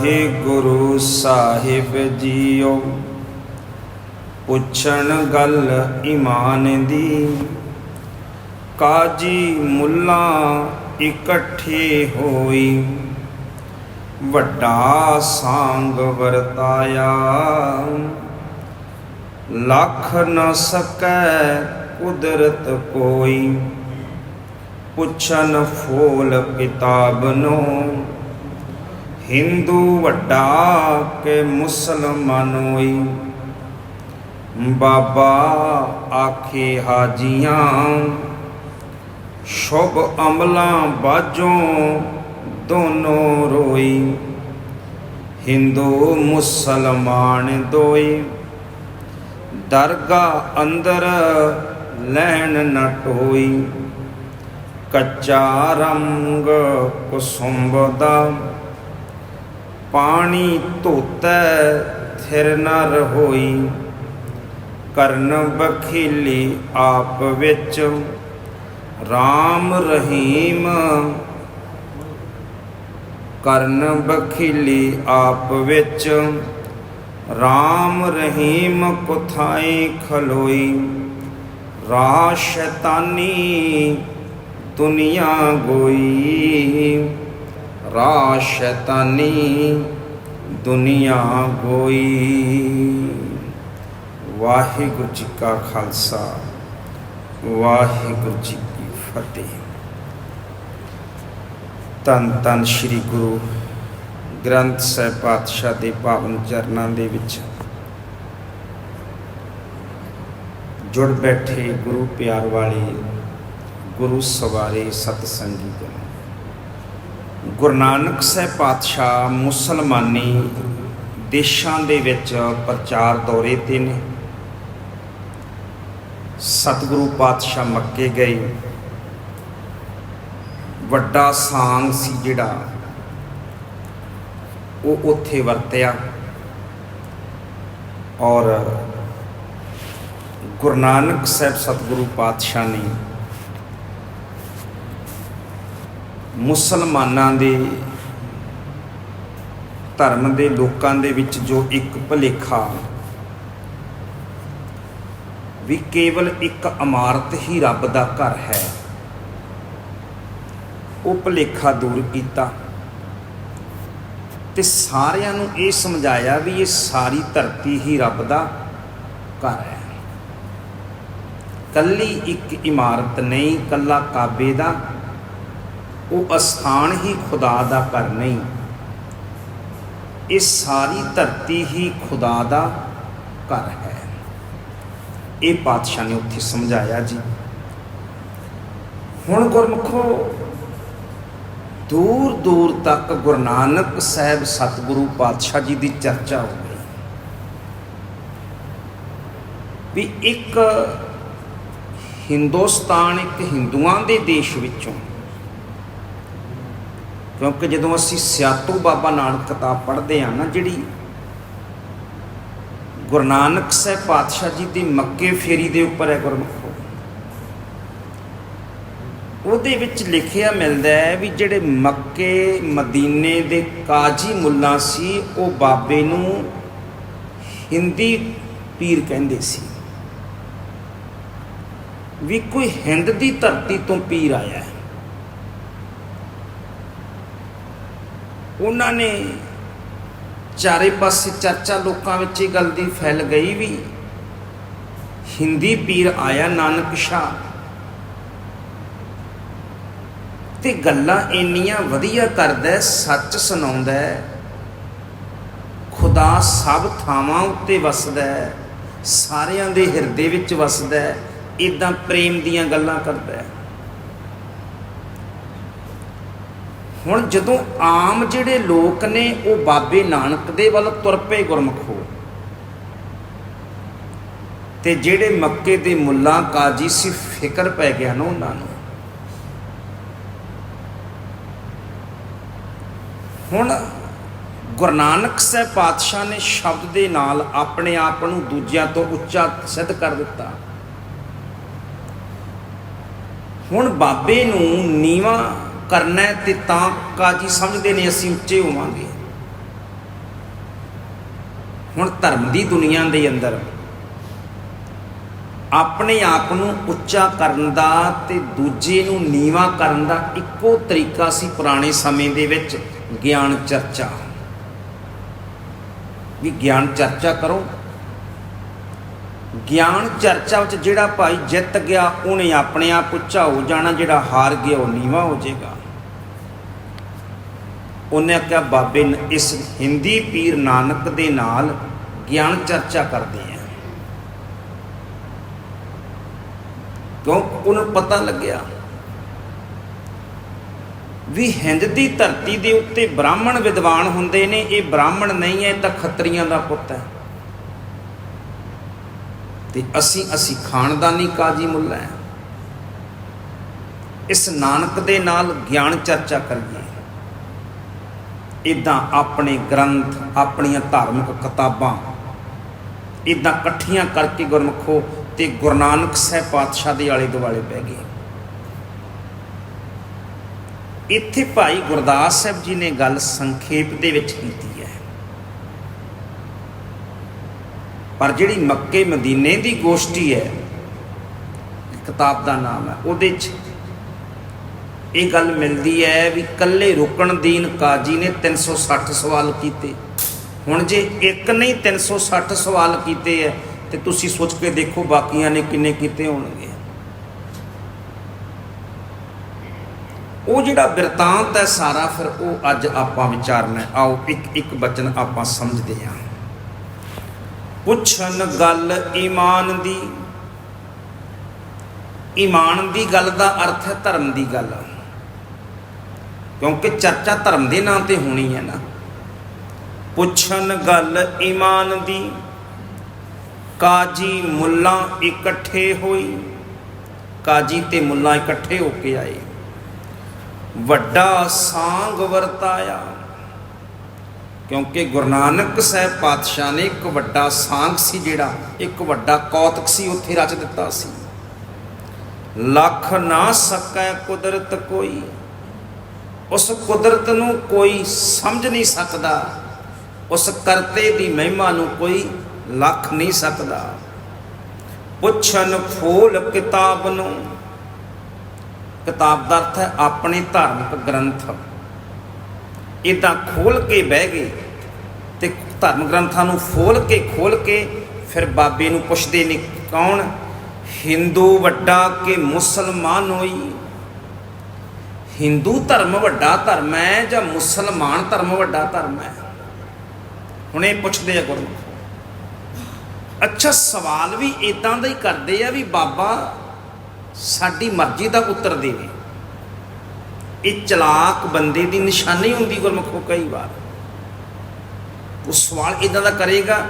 ਵਾਹਿਗੁਰੂ ਸਾਹਿਬ JIO. ਪੁੱਛਣ ਗੱਲ ਈਮਾਨ ਦੀ, ਕਾਜੀ ਮੁੱਲਾ ਇਕੱਠੇ ਹੋਈ। ਵੱਡਾ ਸੰਗ ਵਰਤਾਇਆ। ਲੱਖ ਨ ਸਕੈ ਕੁਦਰਤ ਕੋਈ। ਪੁੱਛਨ ਫੋਲ ਕਿਤਾਬ ਨੂੰ ਹਿੰਦੂ ਵੱਡਾ ਕੇ ਮੁਸਲਮਾਨ ਹੋਈ। ਬਾਬਾ ਆਖੇ ਹਾਜੀਆਂ, ਸ਼ੁਭ ਅਮਲਾਂ ਬਾਝੋਂ ਦੋਨੋਂ ਰੋਈ। ਹਿੰਦੂ ਮੁਸਲਮਾਨ ਦੋਈ ਦਰਗਾ ਅੰਦਰ ਲੈਣ ਨ ਟੋਈ। ਕੱਚਾ ਰੰਗ ਕੁਸੁੰਭ ਦਾ ਪਾਣੀ ਧੋਤੈ, ਥਿਰ ਨਾ ਰਹੋਈ ਕਰਨ ਬਖੀਲੀ ਆਪ ਵਿੱਚ। RAM ਰਹੀਮ। ਕਰਨ ਬਖੀਲੀ ਆਪ ਵਿੱਚ। RAM ਰਹੀਮ ਕੁਥਾਈ ਖਲੋਈ। ਰਾਹ ਸ਼ੈਤਾਨੀ ਦੁਨੀਆ ਗੋਈ। ਰਾਹ ਸ਼ੈਤਾਨੀ ਦੁਨੀਆ ਗੋਈ। ਵਾਹਿਗੁਰੂ ਜੀ ਕਾ ਖਾਲਸਾ, ਵਾਹਿਗੁਰੂ ਜੀ ਕੀ ਫਤਿਹ। ਤਨ ਤਨ ਸ੍ਰੀ ਗੁਰੂ ਗ੍ਰੰਥ ਸਾਹਿਬ ਪਾਤਸ਼ਾਹ ਦੇ ਪਾਵਨ ਚਰਨਾਂ ਦੇ ਵਿੱਚ ਜੁੜ ਬੈਠੇ ਗੁਰੂ ਪਿਆਰ ਵਾਲੇ ਗੁਰੂ ਸਵਾਰੇ ਸਤ ਸੰਗੀ ਜਨ। ਗੁਰੂ ਨਾਨਕ ਸਾਹਿਬ ਪਾਤਸ਼ਾਹ ਮੁਸਲਮਾਨੀ ਦੇਸ਼ਾਂ ਦੇ ਵਿੱਚ ਪ੍ਰਚਾਰ ਦੌਰੇ ਤੇ ਨੇ। ਸਤਿਗੁਰੂ ਪਾਤਸ਼ਾਹ ਮੱਕੇ ਗਏ। ਵੱਡਾ ਸਾਂਗ ਸੀ ਜਿਹੜਾ, ਉਹ ਉੱਥੇ ਵਰਤਿਆ ਔਰ ਗੁਰੂ ਨਾਨਕ ਸਾਹਿਬ ਸਤਿਗੁਰੂ ਪਾਤਸ਼ਾਹ ਨੇ ਮੁਸਲਮਾਨਾਂ ਦੇ ਧਰਮ ਦੇ ਲੋਕਾਂ ਦੇ ਵਿੱਚ ਜੋ ਇੱਕ ਭਲੇਖਾ ਵੀ ਕੇਵਲ ਇੱਕ ਇਮਾਰਤ ਹੀ ਰੱਬ ਦਾ ਘਰ ਹੈ, ਉਹ ਭਲੇਖਾ ਦੂਰ ਕੀਤਾ ਤੇ ਸਾਰਿਆਂ ਨੂੰ ਇਹ ਸਮਝਾਇਆ ਵੀ ਇਹ ਸਾਰੀ ਧਰਤੀ ਹੀ ਰੱਬ ਦਾ ਘਰ ਹੈ। ਕੱਲੀ ਇੱਕ ਇਮਾਰਤ ਨਹੀਂ, ਕੱਲਾ ਕਾਬੇ ਦਾ ਉਹ ਅਸਥਾਨ ਹੀ ਖੁਦਾ ਦਾ ਘਰ ਨਹੀਂ। ਇਹ ਸਾਰੀ ਧਰਤੀ ਹੀ ਖੁਦਾ ਦਾ ਘਰ ਹੈ। ਇਹ ਪਾਤਸ਼ਾਹ ਨੇ ਉੱਥੇ ਸਮਝਾਇਆ ਜੀ। ਹੁਣ ਗੁਰਮਖੋ ਦੂਰ ਦੂਰ ਤੱਕ ਗੁਰੂ ਨਾਨਕ ਸਾਹਿਬ ਸਤਿਗੁਰੂ ਪਾਤਸ਼ਾਹ ਜੀ ਦੀ ਚਰਚਾ ਹੋ ਗਈ। ਵੀ ਇੱਕ ਹਿੰਦੁਸਤਾਨ ਇੱਕ ਹਿੰਦੂਆਂ ਦੇ ਦੇਸ਼ ਵਿੱਚੋਂ ਕਿਉਂਕਿ ਜਦੋਂ ਅਸੀਂ ਸਿਆਤੂ ਬਾਬਾ ਨਾਨਕ ਕਿਤਾਬ ਪੜ੍ਹਦੇ ਆ ਨਾ, ਜਿਹੜੀ ਗੁਰੂ ਨਾਨਕ ਸਾਹਿਬ ਪਾਤਸ਼ਾਹ ਜੀ ਦੀ ਮੱਕੇ ਫੇਰੀ ਦੇ ਉੱਪਰ ਹੈ ਗੁਰਮੁਖੋ ਉਹਦੇ ਵਿੱਚ ਲਿਖਿਆ ਮਿਲਦਾ ਹੈ ਵੀ ਜਿਹੜੇ ਮੱਕੇ ਮਦੀਨੇ ਦੇ ਕਾਜੀ ਮੁੱਲਾ ਸੀ, ਉਹ ਬਾਬੇ ਨੂੰ ਹਿੰਦੀ ਪੀਰ ਕਹਿੰਦੇ ਸੀ। ਵੀ ਕੋਈ ਹਿੰਦ ਦੀ ਧਰਤੀ ਤੋਂ ਪੀਰ ਆਇਆ ਹੈ। ਉਹਨਾਂ ਨੇ ਚਾਰੇ ਪਾਸੇ ਚਰਚਾ ਲੋਕਾਂ ਵਿੱਚ ਇਹ ਗੱਲ ਦੀ ਫੈਲ ਗਈ ਵੀ ਹਿੰਦੀ ਪੀਰ ਆਇਆ ਨਾਨਕ ਸ਼ਾਹ। ਤੇ ਗੱਲਾਂ ਇੰਨੀਆਂ ਵਧੀਆ ਕਰਦਾ, ਸੱਚ ਸੁਣਾਉਂਦਾ ਖੁਦਾ ਸਭ ਥਾਵਾਂ ਉੱਤੇ ਵਸਦਾ ਸਾਰਿਆਂ ਦੇ ਹਿਰਦੇ ਵਿੱਚ ਵਸਦਾ ਇਦਾਂ ਪ੍ਰੇਮ ਦੀਆਂ ਗੱਲਾਂ ਕਰਦਾ ਹੈ। ਹੁਣ ਜਦੋਂ ਆਮ ਜਿਹੜੇ ਲੋਕ ਨੇ, ਉਹ ਬਾਬੇ ਨਾਨਕ ਦੇ ਵੱਲ ਤੁਰ ਪਏ ਗੁਰਮਖੋ ਤੇ ਜਿਹੜੇ ਮੱਕੇ ਦੇ ਮੁੱਲਾ ਕਾਜੀ ਸੀ ਫਿਕਰ ਪੈ ਗਿਆ ਨਾ ਉਹਨਾਂ ਨੂੰ। ਹੁਣ ਗੁਰੂ ਨਾਨਕ ਸਾਹਿਬ ਪਾਤਸ਼ਾਹ ਨੇ ਸ਼ਬਦ ਦੇ ਨਾਲ ਆਪਣੇ ਆਪ ਨੂੰ ਦੂਜਿਆਂ ਤੋਂ ਉੱਚਾ ਸਿੱਧ ਕਰ ਦਿੱਤਾ। ਹੁਣ ਬਾਬੇ ਨੂੰ ਨੀਵਾ ਕਰਨਾ ਹੈ ਤੇ ਤਾਂ ਕਾਜੀ ਸਮਝਦੇ ਨੇ ਅਸੀਂ ਉੱਚੇ ਹੋਵਾਂਗੇ। ਹੁਣ ਧਰਮ ਦੀ ਦੁਨੀਆ ਦੇ ਅੰਦਰ ਆਪਣੇ ਆਪ ਨੂੰ ਉੱਚਾ ਕਰਨ ਦਾ ਤੇ ਦੂਜੇ ਨੂੰ ਨੀਵਾ ਕਰਨ ਦਾ ਇੱਕੋ ਤਰੀਕਾ ਸੀ ਪੁਰਾਣੇ ਸਮੇਂ ਦੇ ਵਿੱਚ ਗਿਆਨ ਚਰਚਾ। ਵੀ ਗਿਆਨ ਚਰਚਾ ਕਰੋ। ਗਿਆਨ ਚਰਚਾ ਵਿੱਚ ਜਿਹੜਾ ਭਾਈ ਜਿੱਤ ਗਿਆ, ਉਹਨੇ ਆਪਣੇ ਆਪ ਉੱਚਾ ਹੋ ਜਾਣਾ, ਜਿਹੜਾ ਹਾਰ ਗਿਆ, ਉਹ ਨੀਵਾ ਹੋ ਜਾਏਗਾ। ਉਹਨੇ ਕਿਹਾ ਬਾਬੇ ਨ- ਇਸ ਹਿੰਦੀ ਪੀਰ ਨਾਨਕ ਦੇ ਨਾਲ ਗਿਆਨ ਚਰਚਾ ਕਰਦੇ ਆ। ਕਿਉਂ? ਉਹਨੂੰ ਪਤਾ ਲੱਗਿਆ ਵੀ ਹਿੰਦ ਦੀ ਧਰਤੀ ਦੇ ਉੱਤੇ ਬ੍ਰਾਹਮਣ ਵਿਦਵਾਨ ਹੁੰਦੇ ਨੇ, ਇਹ ਬ੍ਰਾਹਮਣ ਨਹੀਂ ਹੈ ਤਾਂ ਖੱਤਰੀਆਂ ਦਾ ਪੁੱਤ ਹੈ। ਤੇ ਅਸੀਂ ਅਸੀਂ ਖਾਨਦਾਨੀ ਕਾਜੀ ਮੁੱਲਾ ਹੈ। ਇਸ ਨਾਨਕ ਦੇ ਨਾਲ ਗਿਆਨ ਚਰਚਾ ਕਰੀਏ। ਇਦਾਂ ਆਪਣੇ ਗ੍ਰੰਥ, ਆਪਣੀਆਂ ਧਾਰਮਿਕ ਕਿਤਾਬਾਂ ਇਦਾਂ ਇਕੱਠੀਆਂ ਕਰਕੇ ਗੁਰਮਖੋ ਤੇ ਗੁਰੂ ਨਾਨਕ ਸਾਹਿਬ ਪਾਤਸ਼ਾਹ ਦੇ ਆਲੇ ਦੁਆਲੇ ਪੈ ਗਏ। ਇੱਥੇ ਭਾਈ ਗੁਰਦਾਸ ਸਾਹਿਬ ਜੀ ਨੇ ਗੱਲ ਸੰਖੇਪ ਦੇ ਵਿੱਚ ਕੀਤੀ ਹੈ। ਪਰ ਜਿਹੜੀ ਮੱਕੇ ਮਦੀਨੇ ਦੀ ਗੋਸ਼ਟੀ ਹੈ ਕਿਤਾਬ ਦਾ ਨਾਮ ਹੈ, ਉਹਦੇ 'ਚ ਇਹ ਗੱਲ ਮਿਲਦੀ ਹੈ ਵੀ ਕੱਲੇ ਰੁਕਣ ਦੀਨ ਕਾਜੀ ਨੇ 360 ਸਵਾਲ ਕੀਤੇ। ਹੁਣ ਜੇ ਇੱਕ ਨਹੀਂ 360 ਸਵਾਲ ਕੀਤੇ ਹੈ, ਤੇ ਤੁਸੀਂ ਸੋਚ ਕੇ ਦੇਖੋ ਬਾਕੀਆਂ ਨੇ ਕਿੰਨੇ ਕੀਤੇ ਹੋਣਗੇ। ਉਹ ਜਿਹੜਾ ਬਿਰਤਾਂਤ ਹੈ ਸਾਰਾ, ਫਿਰ ਉਹ ਅੱਜ ਆਪਾਂ ਵਿਚਾਰਨਾ ਆਓ, ਇੱਕ ਇੱਕ ਬਚਨ ਆਪਾਂ ਸਮਝਦੇ ਹਾਂ। ਪੁੱਛਣ ਗੱਲ ਈਮਾਨ ਦੀ। ਈਮਾਨ ਦੀ ਗੱਲ ਦਾ ਅਰਥ ਹੈ ਧਰਮ ਦੀ ਗੱਲ। ਕਿਉਂਕਿ ਚਰਚਾ ਧਰਮ ਦੇ ਨਾਂ ਤੇ ਹੋਣੀ ਹੈ ਨਾ। ਪੁੱਛਣ ਗੱਲ ਈਮਾਨ ਦੀ, ਕਾਜੀ ਮੁੱਲਾ ਇਕੱਠੇ ਹੋਈ, ਕਾਜੀ ਤੇ ਮੁੱਲਾ ਇਕੱਠੇ ਹੋ ਕੇ ਆਏ। ਵੱਡਾ ਸਾਂਗ ਵਰਤਾਇਆ, ਕਿਉਂਕਿ ਗੁਰੂ ਨਾਨਕ ਸਾਹਿਬ ਪਾਤਸ਼ਾਹ ਨੇ ਇੱਕ ਵੱਡਾ ਸਾਂਗ ਸੀ ਜਿਹੜਾ, ਇੱਕ ਵੱਡਾ ਕੌਤਕ ਸੀ, ਉੱਥੇ ਰਚ ਦਿੱਤਾ ਸੀ। ਲੱਖ ਨਾ ਸਕੈ ਕੁਦਰਤ ਕੋਈ ਉਸ ਕੁਦਰਤ ਨੂੰ ਕੋਈ ਸਮਝ ਨਹੀਂ ਸਕਦਾ, ਉਸ ਕਰਤੇ ਦੀ ਮਹਿਮਾ ਨੂੰ ਕੋਈ ਲੱਖ ਨਹੀਂ ਸਕਦਾ। ਪੁੱਛਣ ਫੋਲ ਕਿਤਾਬ ਨੂੰ, ਕਿਤਾਬ ਦਾ ਅਰਥ ਹੈ ਆਪਣੇ ਧਾਰਮਿਕ ਗ੍ਰੰਥ। ਇਦਾਂ ਖੋਲ ਕੇ ਬਹਿ ਗਏ ਤੇ ਧਰਮ ਗ੍ਰੰਥਾਂ ਨੂੰ ਫੋਲ ਕੇ ਖੋਲ ਕੇ ਫਿਰ ਬਾਬੇ ਨੂੰ ਪੁੱਛਦੇ ਨੇ, ਕੌਣ? ਹਿੰਦੂ ਵੱਡਾ ਕਿ ਮੁਸਲਮਾਨ ਹੋਈ? ਹਿੰਦੂ ਧਰਮ ਵੱਡਾ ਧਰਮ ਹੈ ਜਾਂ ਮੁਸਲਮਾਨ ਧਰਮ ਵੱਡਾ ਧਰਮ ਹੈ? ਹੁਣ ਇਹ ਪੁੱਛਦੇ ਆ ਗੁਰਮੁਖ। ਅੱਛਾ, ਸਵਾਲ ਵੀ ਇਦਾਂ ਦਾ ਹੀ ਕਰਦੇ ਆ ਵੀ ਬਾਬਾ ਸਾਡੀ ਮਰਜ਼ੀ ਦਾ ਉੱਤਰ ਦੇਵੇ। ਇਹ ਚਲਾਕ ਬੰਦੇ ਦੀ ਨਿਸ਼ਾਨੀ ਹੁੰਦੀ ਗੁਰਮੁਖੋ ਕਈ ਵਾਰ। ਉਹ ਸਵਾਲ ਇਦਾਂ ਦਾ ਕਰੇਗਾ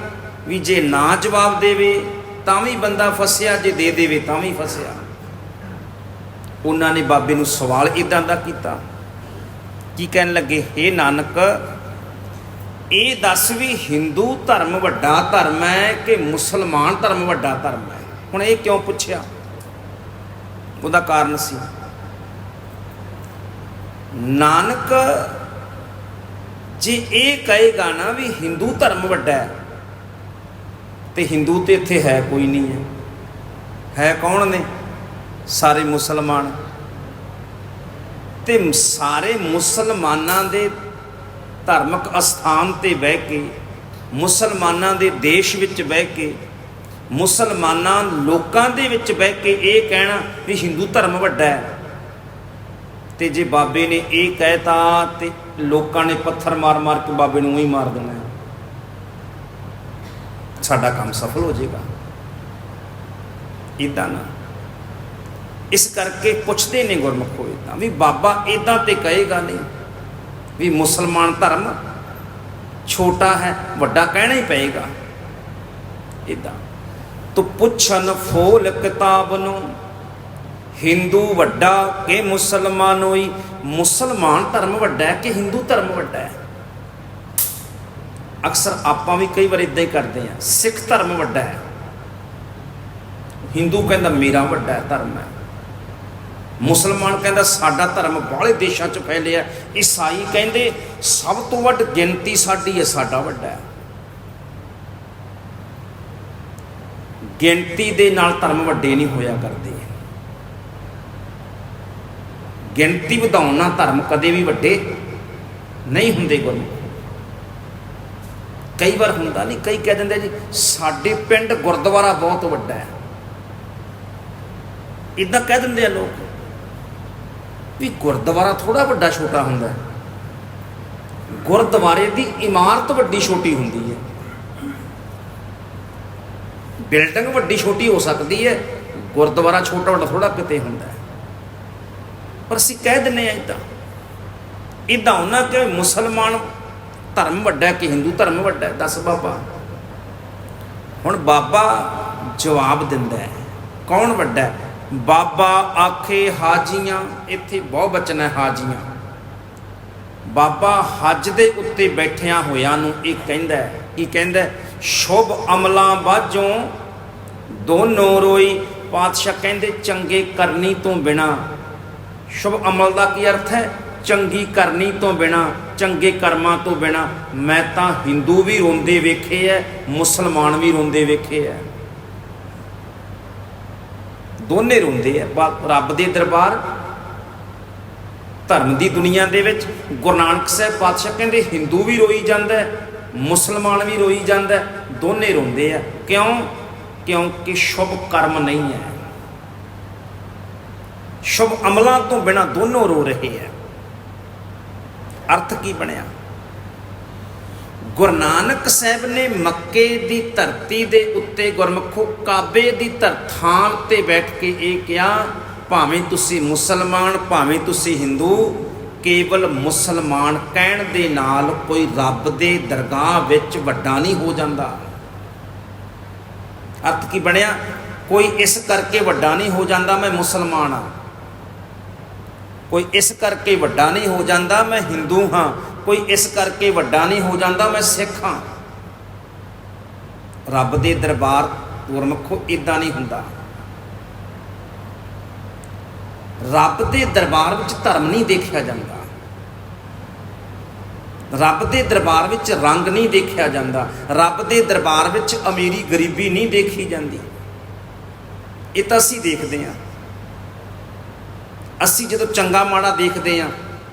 ਵੀ ਜੇ ਨਾ ਜਵਾਬ ਦੇਵੇ ਤਾਂ ਵੀ ਬੰਦਾ ਫਸਿਆ, ਜੇ ਦੇ ਦੇਵੇ ਤਾਂ ਵੀ ਫਸਿਆ। ਉਹਨਾਂ ਨੇ ਬਾਬੇ ਨੂੰ ਸਵਾਲ ਇਦਾਂ ਦਾ ਕੀਤਾ, ਕੀ ਕਹਿਣ ਲੱਗੇ हे ਨਾਨਕ, ਇਹ ਦੱਸ ਵੀ ਹਿੰਦੂ ਧਰਮ ਵੱਡਾ ਧਰਮ ਹੈ ਕਿ ਮੁਸਲਮਾਨ ਧਰਮ ਵੱਡਾ ਧਰਮ ਹੈ? ਹੁਣ ਇਹ ਕਿਉਂ ਪੁੱਛਿਆ? ਉਹਦਾ ਕਾਰਨ ਸੀ। ਨਾਨਕ, ਜੇ ਇਹ ਕਹੇਗਾ ਨਾ ਵੀ ਹਿੰਦੂ ਧਰਮ ਵੱਡਾ ਹੈ, ਤੇ ਹਿੰਦੂ ਤੇ ਇੱਥੇ ਹੈ ਕੋਈ ਨਹੀਂ ਹੈ। ਹੈ ਕੌਣ ਨੇ? ਸਾਰੇ ਮੁਸਲਮਾਨ। ਤੇ ਸਾਰੇ ਮੁਸਲਮਾਨਾਂ ਦੇ ਧਾਰਮਿਕ ਅਸਥਾਨ ਤੇ ਬਹਿ ਕੇ, ਮੁਸਲਮਾਨਾਂ ਦੇ ਦੇਸ਼ ਵਿੱਚ ਬਹਿ ਕੇ, ਮੁਸਲਮਾਨਾਂ ਲੋਕਾਂ ਦੇ ਵਿੱਚ ਬਹਿ ਕੇ ਇਹ ਕਹਿਣਾ ਵੀ ਹਿੰਦੂ ਧਰਮ ਵੱਡਾ ਹੈ। ਤੇ ਜੇ ਬਾਬੇ ਨੇ ਇਹ ਕਹਿਤਾ ਤੇ ਲੋਕਾਂ ਨੇ ਪੱਥਰ ਮਾਰ-ਮਾਰ ਕੇ ਬਾਬੇ ਨੂੰ ਹੀ ਮਾਰ ਦੇਣਾ ਸਾਡਾ ਕੰਮ ਸਫਲ ਹੋ ਜਾਏਗਾ। ਇਦਾਂ ਨਾ। ਇਸ ਕਰਕੇ ਪੁੱਛਦੇ ਨੇ ਗੁਰਮੁਖ ਹੋਏ ਵੀ ਬਾਬਾ ਇਦਾਂ ਤੇ ਕਹੇਗਾ ਨਹੀਂ ਵੀ ਮੁਸਲਮਾਨ ਧਰਮ ਛੋਟਾ ਹੈ, ਵੱਡਾ ਕਹਿਣਾ ਹੀ ਪਏਗਾ। ਇਦਾਂ ਤੋ ਪੁੱਛਨ ਫੋਲ ਕਿਤਾਬ ਨੂੰ, ਹਿੰਦੂ ਵੱਡਾ ਕਿ ਮੁਸਲਮਾਨ ਹੋਈ? ਮੁਸਲਮਾਨ ਧਰਮ ਵੱਡਾ ਹੈ ਕਿ ਹਿੰਦੂ ਧਰਮ ਵੱਡਾ ਹੈ? ਅਕਸਰ ਆਪਾਂ ਵੀ ਕਈ ਵਾਰ ਇਦਾਂ ਹੀ ਕਰਦੇ ਹਾਂ, ਸਿੱਖ ਧਰਮ ਵੱਡਾ ਹੈ। ਹਿੰਦੂ ਕਹਿੰਦਾ, ਮੇਰਾ ਵੱਡਾ ਧਰਮ ਹੈ। ਮੁਸਲਮਾਨ ਕਹਿੰਦਾ ਸਾਡਾ ਧਰਮ ਬਾਹਲੇ ਦੇਸ਼ਾਂ 'ਚ ਫੈਲਿਆ ਈਸਾਈ ਕਹਿੰਦੇ ਸਭ ਤੋਂ ਵੱਡ ਗਿਣਤੀ ਸਾਡੀ ਹੈ, ਸਾਡਾ ਵੱਡਾ ਹੈ। ਗਿਣਤੀ ਦੇ ਨਾਲ ਧਰਮ ਵੱਡੇ ਨਹੀਂ ਹੋਇਆ ਕਰਦੇ। ਗਿਣਤੀ ਵਧਾਉਣ ਨਾਲ ਧਰਮ ਕਦੇ ਵੀ ਵੱਡੇ ਨਹੀਂ ਹੁੰਦੇ ਗੁਰੂ ਕਈ ਵਾਰ ਹੁੰਦਾ ਨਹੀਂ, ਕਈ ਕਹਿ ਦਿੰਦੇ ਜੀ, ਸਾਡੇ ਪਿੰਡ ਗੁਰਦੁਆਰਾ ਬਹੁਤ ਵੱਡਾ ਹੈ। ਇਦਾਂ ਕਹਿ ਦਿੰਦੇ ਆ ਲੋਕ। ਵੀ ਗੁਰਦੁਆਰਾ ਥੋੜਾ ਵੱਡਾ ਛੋਟਾ ਹੁੰਦਾ ਹੈ। ਗੁਰਦੁਆਰੇ ਦੀ ਇਮਾਰਤ ਵੱਡੀ ਛੋਟੀ ਹੁੰਦੀ ਹੈ। ਬਿਲਡਿੰਗ ਵੱਡੀ ਛੋਟੀ ਹੋ ਸਕਦੀ ਹੈ, ਗੁਰਦੁਆਰਾ ਛੋਟਾ ਵੱਡਾ ਥੋੜਾ ਕਿਤੇ ਹੁੰਦਾ ਹੈ। ਪਰ ਅਸੀਂ ਕਹਿ ਦਿੰਨੇ ਆ ਇਦਾਂ ਇਦਾਂ ਉਹਨਾਂ ਕਿ ਮੁਸਲਮਾਨ ਧਰਮ ਵੱਡਾ ਕਿ ਹਿੰਦੂ ਧਰਮ ਵੱਡਾ ਹੈ, ਦੱਸ ਬਾਬਾ। ਹੁਣ ਬਾਬਾ ਜਵਾਬ ਦਿੰਦਾ ਹੈ, ਕੌਣ ਵੱਡਾ ਹੈ? ਬਾਬਾ ਆਖੇ ਹਾਜੀਆਂ, ਇੱਥੇ ਬਹੁ ਬਚਨ ਹੈ ਹਾਜੀਆਂ। ਬਾਬਾ ਹੱਜ ਦੇ ਉੱਤੇ ਬੈਠਿਆਂ ਹੋਇਆਂ ਨੂੰ ਇਹ ਕਹਿੰਦਾ ਕੀ ਕਹਿੰਦਾ ਸ਼ੁਭ ਅਮਲਾਂ ਬਾਝੋਂ ਦੋਨੋਂ ਰੋਈ, ਪਾਤਸ਼ਾਹ ਕਹਿੰਦੇ ਚੰਗੇ ਕਰਨੀ ਤੋਂ ਬਿਨਾ। ਸ਼ੁਭ ਅਮਲ ਦਾ ਕੀ ਅਰਥ ਹੈ? ਚੰਗੀ ਕਰਨੀ ਤੋਂ ਬਿਨਾ, ਚੰਗੇ ਕਰਮਾਂ ਤੋਂ ਬਿਨਾ। ਮੈਂ ਤਾਂ ਹਿੰਦੂ ਵੀ ਰੋਂਦੇ ਵੇਖੇ ਐ ਮੁਸਲਮਾਨ ਵੀ ਰੋਂਦੇ ਵੇਖੇ ਐ ਦੋਨੇ ਰੋਂਦੇ ਐ ਰੱਬ ਦੇ ਦਰਬਾਰ, ਧਰਮ ਦੀ ਦੁਨੀਆ ਦੇ ਵਿੱਚ, ਗੁਰੂ ਨਾਨਕ ਸਾਹਿਬ ਪਾਤਸ਼ਾਹ ਕਹਿੰਦੇ ਹਿੰਦੂ ਵੀ ਰੋਈ ਜਾਂਦਾ ਮੁਸਲਮਾਨ ਵੀ ਰੋਈ ਜਾਂਦਾ ਦੋਨੇ ਰੋਂਦੇ ਆ। ਕਿਉਂ? ਕਿਉਂਕਿ ਸ਼ੁਭ ਕਰਮ ਨਹੀਂ ਹੈ। ਸ਼ੁਭ ਅਮਲਾਂ ਤੋਂ ਬਿਨਾ ਦੋਨੋਂ ਰੋ ਰਹੇ ਹੈ ਅਰਥ ਕੀ ਬਣਿਆ? ਗੁਰੂ ਨਾਨਕ ਸਾਹਿਬ ਨੇ ਮੱਕੇ ਦੀ ਧਰਤੀ ਦੇ ਉੱਤੇ ਗੁਰਮਖੋ ਕਾਬੇ ਦੀ ਧਰਥਾਂ 'ਤੇ ਬੈਠ ਕੇ ਇਹ ਕਿਹਾ, ਭਾਵੇਂ ਤੁਸੀਂ ਮੁਸਲਮਾਨ, ਭਾਵੇਂ ਤੁਸੀਂ ਹਿੰਦੂ, ਕੇਵਲ ਮੁਸਲਮਾਨ ਕਹਿਣ ਦੇ ਨਾਲ ਕੋਈ ਰੱਬ ਦੇ ਦਰਗਾਹ ਵਿੱਚ ਵੱਡਾ ਨਹੀਂ ਹੋ ਜਾਂਦਾ। ਅਰਥ ਕੀ ਬਣਿਆ? ਕੋਈ ਇਸ ਕਰਕੇ ਵੱਡਾ ਨਹੀਂ ਹੋ ਜਾਂਦਾ, ਮੈਂ ਮੁਸਲਮਾਨ ਹਾਂ। ਕੋਈ ਇਸ ਕਰਕੇ ਵੱਡਾ ਨਹੀਂ ਹੋ ਜਾਂਦਾ, ਮੈਂ ਹਿੰਦੂ ਹਾਂ। ਕੋਈ ਇਸ ਕਰਕੇ ਵੱਡਾ ਨਹੀਂ ਹੋ ਜਾਂਦਾ, ਮੈਂ ਸਿੱਖ ਹਾਂ। ਰੱਬ ਦੇ ਦਰਬਾਰ ਗੁਰਮਖੋ ਇਦਾਂ ਨਹੀਂ ਹੁੰਦਾ। ਰੱਬ ਦੇ ਦਰਬਾਰ ਵਿੱਚ ਧਰਮ ਨਹੀਂ ਦੇਖਿਆ ਜਾਂਦਾ। ਰੱਬ ਦੇ ਦਰਬਾਰ ਵਿੱਚ ਰੰਗ ਨਹੀਂ ਦੇਖਿਆ ਜਾਂਦਾ। ਰੱਬ ਦੇ ਦਰਬਾਰ ਵਿੱਚ ਅਮੀਰੀ ਗਰੀਬੀ ਨਹੀਂ ਦੇਖੀ ਜਾਂਦੀ। ਇਹ ਤਾਂ ਅਸੀਂ ਦੇਖਦੇ ਹਾਂ। ਅਸੀਂ ਜਦੋਂ ਚੰਗਾ ਮਾੜਾ ਦੇਖਦੇ ਹਾਂ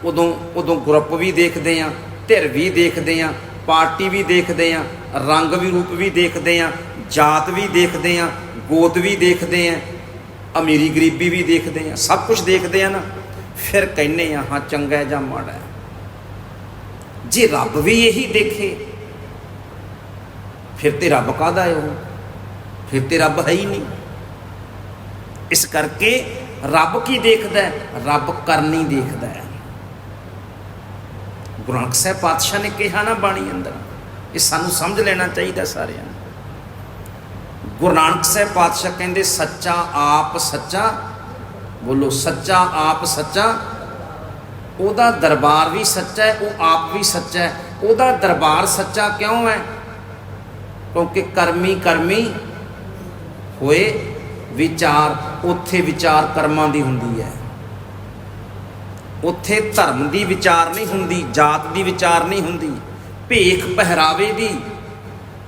ਉਦੋਂ ਉਦੋਂ ਗਰੁੱਪ ਵੀ ਦੇਖਦੇ ਹਾਂ ਧਿਰ ਵੀ ਦੇਖਦੇ ਹਾਂ ਪਾਰਟੀ ਵੀ ਦੇਖਦੇ ਹਾਂ ਰੰਗ ਵੀ ਰੂਪ ਵੀ ਦੇਖਦੇ ਹਾਂ ਜਾਤ ਵੀ ਦੇਖਦੇ ਹਾਂ ਗੋਤ ਵੀ ਦੇਖਦੇ ਹਾਂ ਅਮੀਰੀ ਗਰੀਬੀ ਵੀ ਦੇਖਦੇ ਹਾਂ ਸਭ ਕੁਝ ਦੇਖਦੇ ਹਾਂ ਨਾ। ਫਿਰ ਕਹਿੰਨੇ ਆ, ਹਾਂ ਚੰਗਾ ਜਾਂ ਮਾੜਾ ਜੇ ਰੱਬ ਵੀ ਇਹੀ ਦੇਖੇ, ਫਿਰ ਤੇ ਰੱਬ ਕਾਹਦਾ ਹੈ ਉਹ? ਫਿਰ ਤੇ ਰੱਬ ਹੈ ਹੀ ਨਹੀਂ। ਇਸ ਕਰਕੇ ਰੱਬ ਕੀ ਦੇਖਦਾ ਹੈ? ਰੱਬ ਕਰਨੀ ਦੇਖਦਾ ਹੈ। ਗੁਰੂ ਨਾਨਕ ਸਾਹਿਬ ਪਾਤਸ਼ਾਹ ਨੇ ਕਿਹਾ ਨਾ ਬਾਣੀ ਅੰਦਰ ਇਹ ਸਾਨੂੰ ਸਮਝ ਲੈਣਾ ਚਾਹੀਦਾ ਸਾਰਿਆਂ ਨੂੰ। ਗੁਰੂ ਨਾਨਕ ਸਾਹਿਬ ਪਾਤਸ਼ਾਹ ਕਹਿੰਦੇ, ਸੱਚਾ ਆਪ ਸੱਚਾ, ਬੋਲੋ, ਸੱਚਾ ਆਪ ਸੱਚਾ, ਉਹਦਾ ਦਰਬਾਰ ਵੀ ਸੱਚਾ ਹੈ, ਉਹ ਆਪ ਵੀ ਸੱਚਾ ਹੈ। ਉਹਦਾ ਦਰਬਾਰ ਸੱਚਾ ਕਿਉਂ ਹੈ? ਕਿਉਂਕਿ ਕਰਮੀ ਕਰਮੀ ਹੋਏ ਵਿਚਾਰ, ਉੱਥੇ ਵਿਚਾਰ ਕਰਮਾਂ ਦੀ ਹੁੰਦੀ ਹੈ। ਉੱਥੇ ਧਰਮ ਦੀ ਵਿਚਾਰ ਨਹੀਂ ਹੁੰਦੀ, ਜਾਤ ਦੀ ਵਿਚਾਰ ਨਹੀਂ ਹੁੰਦੀ। ਭੇਖ ਪਹਿਰਾਵੇ ਦੀ,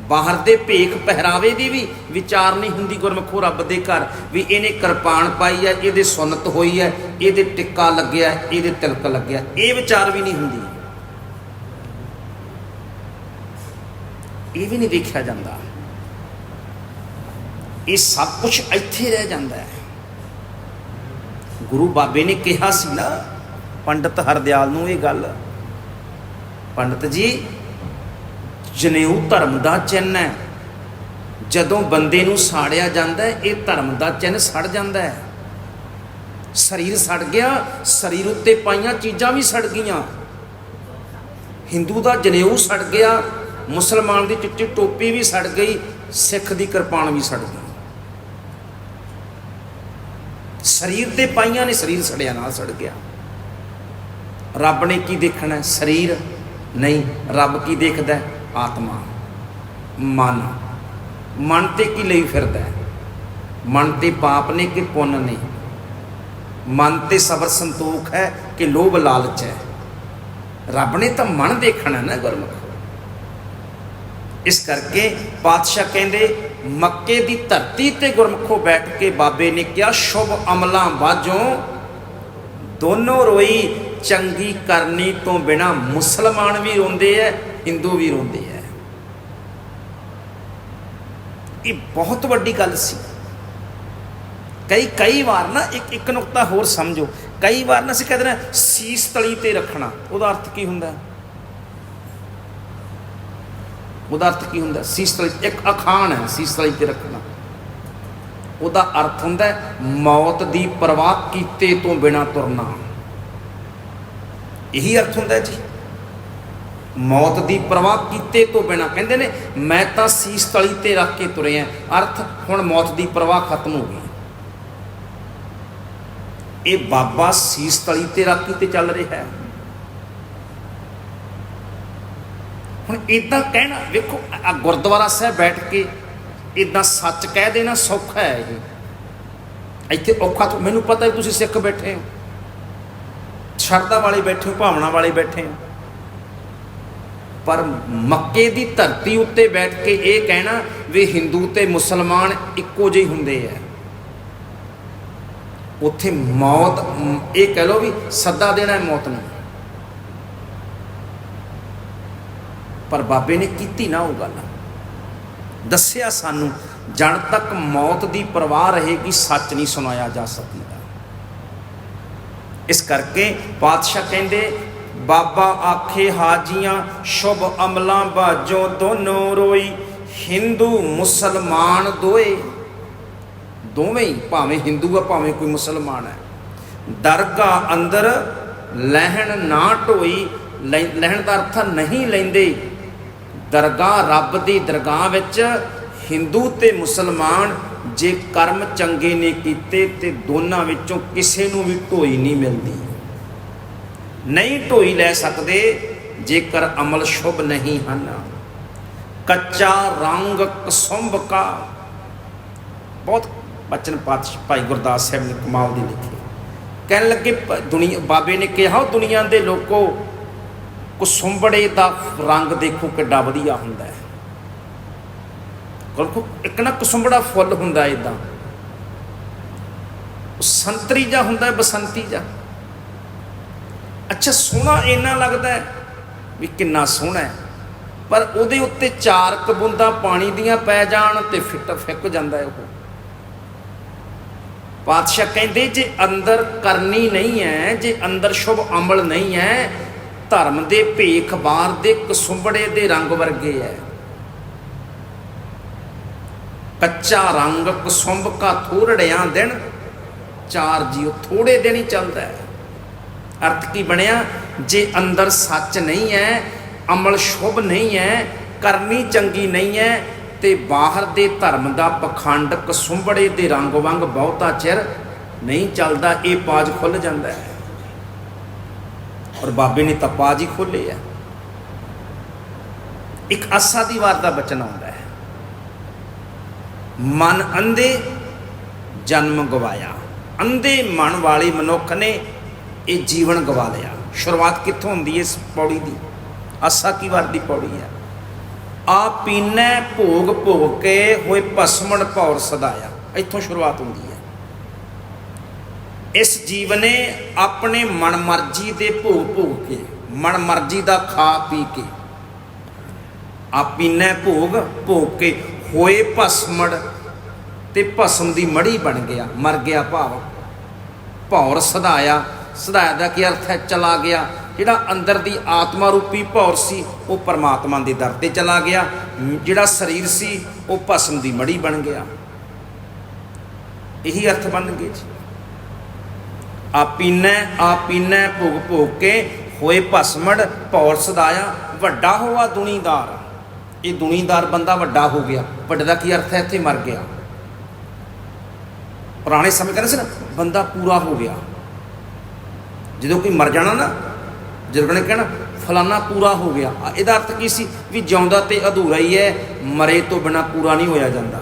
ਬਾਹਰ ਦੇ ਭੇਖ ਪਹਿਰਾਵੇ ਦੀ ਵੀ ਵਿਚਾਰ ਨਹੀਂ ਹੁੰਦੀ ਗੁਰਮਖੋ ਰੱਬ ਦੇ ਘਰ, ਵੀ ਇਹਨੇ ਕਿਰਪਾਨ ਪਾਈ ਹੈ, ਇਹਦੇ ਸੁਨਤ ਹੋਈ ਹੈ, ਇਹਦੇ ਟਿੱਕਾ ਲੱਗਿਆ, ਇਹਦੇ ਤਿਲਕ ਲੱਗਿਆ, ਇਹ ਵਿਚਾਰ ਵੀ ਨਹੀਂ ਹੁੰਦੀ। ਇਹ ਵੀ ਨਹੀਂ ਦੇਖਿਆ ਜਾਂਦਾ। ਇਹ ਸਭ ਕੁਝ ਇੱਥੇ ਰਹਿ ਜਾਂਦਾ ਹੈ। ਗੁਰੂ ਬਾਬੇ ਨੇ ਕਿਹਾ ਸੀ ਨਾ ਪੰਡਤ ਹਰਦਿਆਲ ਨੂੰ ਇਹ ਗੱਲ। ਪੰਡਤ ਜੀ, ਜਨੇਊ ਧਰਮ ਦਾ ਚਿੰਨ ਹੈ। ਜਦੋਂ ਬੰਦੇ ਨੂੰ ਸਾੜਿਆ ਜਾਂਦਾ ਹੈ, ਇਹ ਧਰਮ ਦਾ ਚਿੰਨ ਸੜ ਜਾਂਦਾ ਹੈ। ਸਰੀਰ ਸੜ ਗਿਆ, ਸਰੀਰ ਉੱਤੇ ਪਾਈਆਂ ਚੀਜ਼ਾਂ ਵੀ ਸੜ ਗਈਆਂ। ਹਿੰਦੂ ਦਾ ਜਨੇਊ ਸੜ ਗਿਆ, ਮੁਸਲਮਾਨ ਦੀ ਚਿੱਟੀ ਟੋਪੀ ਵੀ ਸੜ ਗਈ, ਸਿੱਖ ਦੀ ਕਿਰਪਾਨ ਵੀ ਸੜ ਗਈ। ਸਰੀਰ ਤੇ ਪਾਈਆਂ ਨੇ, ਸਰੀਰ ਸੜਿਆ ਨਾਲ ਸੜ ਗਿਆ। ਰੱਬ ਨੇ ਕੀ ਦੇਖਣਾ ਸਰੀਰ ਨਹੀਂ, ਰੱਬ ਕੀ ਦੇਖਦਾ ਆਤਮਾ। ਮਨ। ਮਨ ਤੇ ਕੀ ਲਈ ਫਿਰਦਾ ਮਨ ਤੇ ਪਾਪ ਨੇ ਕਿ ਪੁੰਨ ਨੇ? ਮਨ ਤੇ ਸਬਰ ਸੰਤੋਖ ਹੈ ਕਿ ਲੋਭ ਲਾਲਚ ਹੈ? ਰੱਬ ਨੇ ਤਾਂ ਮਨ ਦੇਖਣਾ ਨਾ ਗੁਰਮੁਖ। ਇਸ ਕਰਕੇ ਪਾਤਸ਼ਾਹ ਕਹਿੰਦੇ, ਮੱਕੇ ਦੀ ਧਰਤੀ ਤੇ ਗੁਰਮਖੋ ਬੈਠ ਕੇ ਬਾਬੇ ਨੇ ਕਿਹਾ, ਸ਼ੁਭ ਅਮਲਾਂ ਬਾਝੋਂ ਦੋਨੋਂ ਰੋਈ ਚੰਗੀ ਕਰਨੀ ਤੋਂ ਬਿਨਾ ਮੁਸਲਮਾਨ ਵੀ ਰੋਂਦੇ ਐ, ਹਿੰਦੂ ਵੀ ਰੋਂਦੇ ਐ। ਇਹ ਬਹੁਤ ਵੱਡੀ ਗੱਲ ਸੀ। ਕਈ ਕਈ ਵਾਰ ਨਾ ਇੱਕ ਇੱਕ ਨੁਕਤਾ ਹੋਰ ਸਮਝੋ। ਕਈ ਵਾਰ ਨਾ ਅਸੀਂ ਕਹਿੰਦੇ ਨੇ ਸੀਸ ਤਲੀ ਤੇ ਰੱਖਣਾ, ਉਹਦਾ ਅਰਥ ਕੀ ਹੁੰਦਾ? ਉਹਦਾ ਅਰਥ ਕੀ ਹੁੰਦਾ? ਸੀਸ ਤਲੀ, ਇੱਕ ਅਖਾਣ ਹੈ, ਸੀਸ ਤਲੀ ਤੇ ਰੱਖਣਾ। ਉਹਦਾ ਅਰਥ ਹੁੰਦਾ ਮੌਤ ਦੀ ਪਰਵਾਹ ਕੀਤੇ ਤੋਂ ਬਿਨਾ ਤੁਰਨਾ। ਇਹੀ ਅਰਥ ਹੁੰਦਾ ਜੀ। ਮੌਤ ਦੀ ਪਰਵਾਹ ਕੀਤੇ ਤੋਂ ਬਿਨਾ। ਕਹਿੰਦੇ ਨੇ, ਮੈਂ ਤਾਂ ਸੀਸ ਤਲੀ ਤੇ ਰੱਖ ਕੇ ਤੁਰਿਆ ਅਰਥ, ਹੁਣ ਮੌਤ ਦੀ ਪਰਵਾਹ ਖਤਮ ਹੋ ਗਈ। ਇਹ ਬਾਬਾ ਸੀਸ ਤਲੀ ਤੇ ਰੱਖ ਕੇ ਤੇ ਚੱਲ ਰਿਹਾ ਹੈ। ਹੁਣ ਇਦਾਂ ਕਹਿਣਾ, ਵੇਖੋ, ਆ ਗੁਰਦੁਆਰਾ ਸਾਹਿਬ ਬੈਠ ਕੇ ਇਦਾਂ ਸੱਚ ਕਹਿ ਦੇਣਾ ਸੌਖਾ ਹੈ ਇਹ। ਇੱਥੇ ਔਖਾ ਮੈਨੂੰ ਪਤਾ ਹੈ ਤੁਸੀਂ ਸਿੱਖ ਬੈਠੇ ਹੋ। ਸ਼ਰਧਾ ਵਾਲੇ ਬੈਠੇ ਹੋ, ਭਾਵਨਾ ਵਾਲੇ ਬੈਠੇ ਹੋ। ਪਰ ਮੱਕੇ ਦੀ ਧਰਤੀ ਉੱਤੇ ਬੈਠ ਕੇ ਇਹ ਕਹਿਣਾ ਵੀ ਹਿੰਦੂ ਤੇ ਮੁਸਲਮਾਨ ਇੱਕੋ ਜਿਹੇ ਹੁੰਦੇ ਆ। ਉੱਥੇ ਮੌਤ, ਇਹ ਕਹਿ ਲੋ ਵੀ ਸੱਦਾ ਦੇਣਾ ਹੈ, ਮੌਤ ਨੂੰ ਪਰ ਬਾਬੇ ਨੇ ਕੀਤੀ ਨਾ ਉਹ ਗੱਲ। ਦੱਸਿਆ ਸਾਨੂੰ, ਜਣ ਤੱਕ ਮੌਤ ਦੀ ਪਰਵਾਹ ਰਹੇਗੀ, ਸੱਚ ਨਹੀਂ ਸੁਣਾਇਆ ਜਾ ਸਕਦਾ। ਇਸ ਕਰਕੇ ਪਾਤਸ਼ਾਹ ਕਹਿੰਦੇ, ਬਾਬਾ ਆਖੇ ਹਾਜੀਆਂ, ਸ਼ੁਭ ਅਮਲਾਂ ਬਾਝੋਂ ਦੋਨੋਂ ਰੋਈ, ਹਿੰਦੂ ਮੁਸਲਮਾਨ ਦੋਏ। ਦੋਵੇਂ ਹੀ, ਭਾਵੇਂ ਹਿੰਦੂ ਆ, ਭਾਵੇਂ ਕੋਈ ਮੁਸਲਮਾਨ ਹੈ। ਦਰਗਾਹ ਅੰਦਰ ਲਹਿਣ ਨਾ ਢੋਈ ਲਹਿਣ ਦਾ ਅਰਥ ਨਹੀਂ ਲੈਂਦੇ। ਦਰਗਾਹ ਰੱਬ ਦੀ ਦਰਗਾਹ ਵਿੱਚ ਹਿੰਦੂ ਤੇ ਮੁਸਲਮਾਨ ਜੇ ਕਰਮ ਚੰਗੇ ਨੇ ਕੀਤੇ ਤੇ ਦੋਨਾਂ ਵਿੱਚੋਂ ਕਿਸੇ ਨੂੰ ਵੀ ਢੋਈ ਨਹੀਂ ਮਿਲਦੀ। ਨਹੀਂ ਢੋਈ ਲੈ ਸਕਦੇ ਜੇਕਰ ਅਮਲ ਸ਼ੁਭ ਨਹੀਂ ਹਨ। ਕੱਚਾ ਰੰਗ ਕਸੁੰਭ ਕਾ। ਬਹੁਤ ਬਚਨ ਪਾਤਸ਼ਾਹ ਭਾਈ ਗੁਰਦਾਸ ਸਾਹਿਬ ਨੇ ਕਮਾਲ ਦੀ ਲਿਖੀ। ਕਹਿਣ ਲੱਗੇ ਦੁਨੀਆ, ਬਾਬੇ ਨੇ ਕਿਹਾ, "ਉਹ ਦੁਨੀਆ ਦੇ ਲੋਕੋ ਕੁਸੁੰਬੜੇ ਦਾ ਰੰਗ ਦੇਖੋ ਕਿੱਡਾ ਵਧੀਆ ਹੁੰਦਾ ਹੈ। ਕੋਲ ਇੱਕ ਨਾ ਕੁਸੁੰਬੜਾ ਫੁੱਲ ਹੁੰਦਾ ਇਦਾਂ ਸੰਤਰੀ ਜਾਂ ਹੁੰਦਾ, ਬਸੰਤੀ ਜਾਂ ਅੱਛਾ, ਸੋਹਣਾ ਇੰਨਾ ਲੱਗਦਾ ਹੈ ਵੀ ਕਿੰਨਾ ਸੋਹਣਾ ਹੈ। ਪਰ ਉਹਦੇ ਉੱਤੇ ਚਾਰ ਕਬੂੰਦਾਂ ਪਾਣੀ ਦੀਆਂ ਪੈ ਜਾਣ ਤੇ ਫਿੱਟ ਫਿੱਕ ਜਾਂਦਾ ਹੈ ਉਹ। ਪਾਤਸ਼ਾਹ ਕਹਿੰਦੇ, ਜੇ ਅੰਦਰ ਕਰਨੀ ਨਹੀਂ ਹੈ, ਜੇ ਅੰਦਰ ਸ਼ੁਭ ਅਮਲ ਨਹੀਂ ਹੈ, ਧਰਮ ਦੇ ਭੇਖ ਬਾਰ ਦੇ ਕਸੁੰਬੜੇ ਦੇ ਰੰਗ ਵਰਗੇ ਹੈ। ਕੱਚਾ ਰੰਗ ਕਸੁੰਭ ਕਾ ਥੋੜੜਿਆਂ ਦਿਨ, ਚਾਰ ਜੀਓ ਥੋੜੇ ਦਿਨ ਹੀ ਚੱਲਦਾ ਹੈ। ਅਰਥ ਕੀ ਬਣਿਆ? ਜੇ ਅੰਦਰ ਸੱਚ ਨਹੀਂ ਹੈ, ਅਮਲ ਸ਼ੁਭ ਨਹੀਂ ਹੈ, ਕਰਨੀ ਚੰਗੀ ਨਹੀਂ ਹੈ, ਤੇ ਬਾਹਰ ਦੇ ਧਰਮ ਦਾ ਪਖੰਡ ਕਸੁੰਬੜੇ ਦੇ ਰੰਗ ਵਾਂਗ ਬਹੁਤਾ ਚਿਰ ਨਹੀਂ ਚੱਲਦਾ, ਇਹ ਪਾਜ ਖੁੱਲ ਜਾਂਦਾ ਹੈ। ਔਰ ਬਾਬੇ ਨੇ ਤਾਂ ਪਾਜ ਹੀ ਖੋਲੇ ਆ ਇੱਕ ਆਸਾ ਦੀ ਵਾਰ ਦਾ ਬਚਨ ਆਉਂਦਾ ਹੈ। ਮਨ ਅੰਧੇ, ਜਨਮ ਗਵਾਇਆ। ਅੰਧੇ ਮਨ ਵਾਲੇ ਮਨੁੱਖ ਨੇ ਇਹ ਜੀਵਨ ਗਵਾ ਲਿਆ। ਸ਼ੁਰੂਆਤ ਕਿੱਥੋਂ ਹੁੰਦੀ ਹੈ ਇਸ ਪੌੜੀ ਦੀ? ਆਸਾ ਕੀ ਵਾਰ ਦੀ ਪੌੜੀ ਹੈ? ਆ ਪੀਨੈ ਭੋਗ ਭੋਗ ਕੇ ਹੋਏ ਭਸਮਣ ਭੌਰ ਸਦਾਇਆ। ਇੱਥੋਂ ਸ਼ੁਰੂਆਤ ਹੁੰਦੀ ਹੈ। ਇਸ ਜੀਵ ਨੇ ਆਪਣੇ ਮਨਮਰਜ਼ੀ ਦੇ ਭੋਗ ਭੋਗ ਕੇ, ਮਨਮਰਜ਼ੀ ਦਾ ਖਾ ਪੀ ਕੇ ਆ ਪੀਨੈ ਭੋਗ ਭੋਗ ਕੇ ਹੋਏ ਭਸਮੜ ਤੇ ਭਸਮ ਦੀ ਮੜੀ ਬਣ ਗਿਆ, ਮਰ ਗਿਆ ਭਾਵ। ਭੌਰ ਸਦਾਇਆ ਸਦਾਇਆ ਦਾ ਕੀ ਅਰਥ ਹੈ? ਚਲਾ ਗਿਆ। ਜਿਹੜਾ ਅੰਦਰ ਦੀ ਆਤਮਾ ਰੂਪੀ ਭੌਰ ਸੀ, ਉਹ ਪਰਮਾਤਮਾ ਦੇ ਦਰ ਤੇ ਚਲਾ ਗਿਆ। ਜਿਹੜਾ ਸਰੀਰ ਸੀ, ਉਹ ਭਸਮ ਦੀ ਮੜੀ ਬਣ ਗਿਆ। ਇਹੀ ਅਰਥ ਬਣ ਗਏ ਜੀ। ਆਪੀਨੈ ਆਪੀਨੈ ਭੁਗ ਪੀਨੈ ਭੋਗ ਕੇ ਹੋਏ ਭਸਮੜ, ਭੌਰ ਸਦਾਇਆ, ਵੱਡਾ ਹੋਆ ਦੁਨੀਦਾਰ। ਇਹ ਦੁਨੀਦਾਰ ਬੰਦਾ ਵੱਡਾ ਹੋ ਗਿਆ। ਵੱਡੇ ਦਾ ਕੀ ਅਰਥ ਹੈ? ਇੱਥੇ ਮਰ ਗਿਆ। ਪੁਰਾਣੇ ਸਮੇਂ ਕਹਿੰਦੇ ਸੀ ਨਾ, ਬੰਦਾ ਪੂਰਾ ਹੋ ਗਿਆ। ਜਦੋਂ ਕੋਈ ਮਰ ਜਾਣਾ ਨਾ, ਜਦੋਂ ਨੇ ਕਹਿਣਾ, ਫਲਾਨਾ ਪੂਰਾ ਹੋ ਗਿਆ। ਇਹਦਾ ਅਰਥ ਕੀ ਸੀ? ਵੀ ਜਿਉਂਦਾ ਤੇ ਅਧੂਰਾ ਹੀ ਹੈ, ਮਰੇ ਤੋਂ ਬਿਨਾ ਪੂਰਾ ਨਹੀਂ ਹੋਇਆ ਜਾਂਦਾ।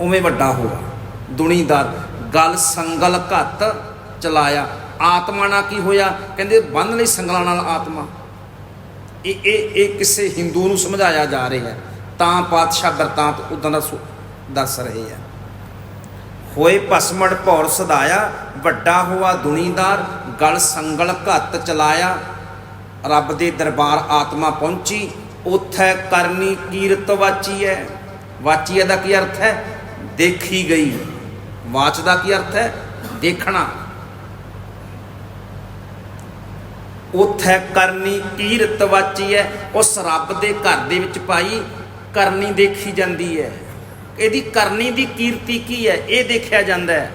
ਉਵੇਂ ਵੱਡਾ ਹੋਇਆ ਦੁਨੀਦਾਰ, ਗਲ ਸੰਗਲ ਘੱਤ ਚਲਾਇਆ। ਆਤਮਾ ਨਾਲ ਕੀ ਹੋਇਆ? ਕਹਿੰਦੇ ਬੰਨ ਲਈ ਸੰਗਲਾਂ ਨਾਲ ਆਤਮਾ। ਇਹ ਇਹ ਇਹ ਕਿਸੇ ਹਿੰਦੂ ਨੂੰ ਸਮਝਾਇਆ ਜਾ ਰਿਹਾ। ਹੈ ਤਾਂ ਪਾਤਸ਼ਾਹ ਵਰਤਾਂਤ ਉਦਾਂ ਦਾ ਸੁ- ਦੱਸ ਰਹੇ ਆ। ਹੋਏ ਭਸਮੜ ਭੌਰ ਸਦਾਇਆ, ਵੱਡਾ ਹੋਆ ਦੁਨੀਦਾਰ, ਗਲ ਸੰਗਲ ਘੱਤ ਚਲਾਇਆ। ਰੱਬ ਦੇ ਦਰਬਾਰ ਆਤਮਾ ਪਹੁੰਚੀ, ਉਥੈ ਕਰਨੀ ਕੀਰਤ ਵਾਚੀ ਹੈ ਵਾਚੀ ਦਾ ਕੀ ਅਰਥ ਹੈ ਦੇਖੀ ਗਈ। ਵਾਚ ਦਾ ਕੀ ਅਰਥ ਹੈ ਦੇਖਣਾ। ਉਥੈ ਕਰਨੀ ਕੀਰਤ ਵਾਚੀ ਹੈ ਉਸ ਰੱਬ ਦੇ ਘਰ ਦੇ ਵਿੱਚ ਪਾਈ, ਕਰਨੀ ਦੇਖੀ ਜਾਂਦੀ ਹੈ ਇਹਦੀ ਕਰਨੀ ਦੀ ਕੀਰਤੀ ਕੀ ਹੈ? ਇਹ ਦੇਖਿਆ ਜਾਂਦਾ ਹੈ।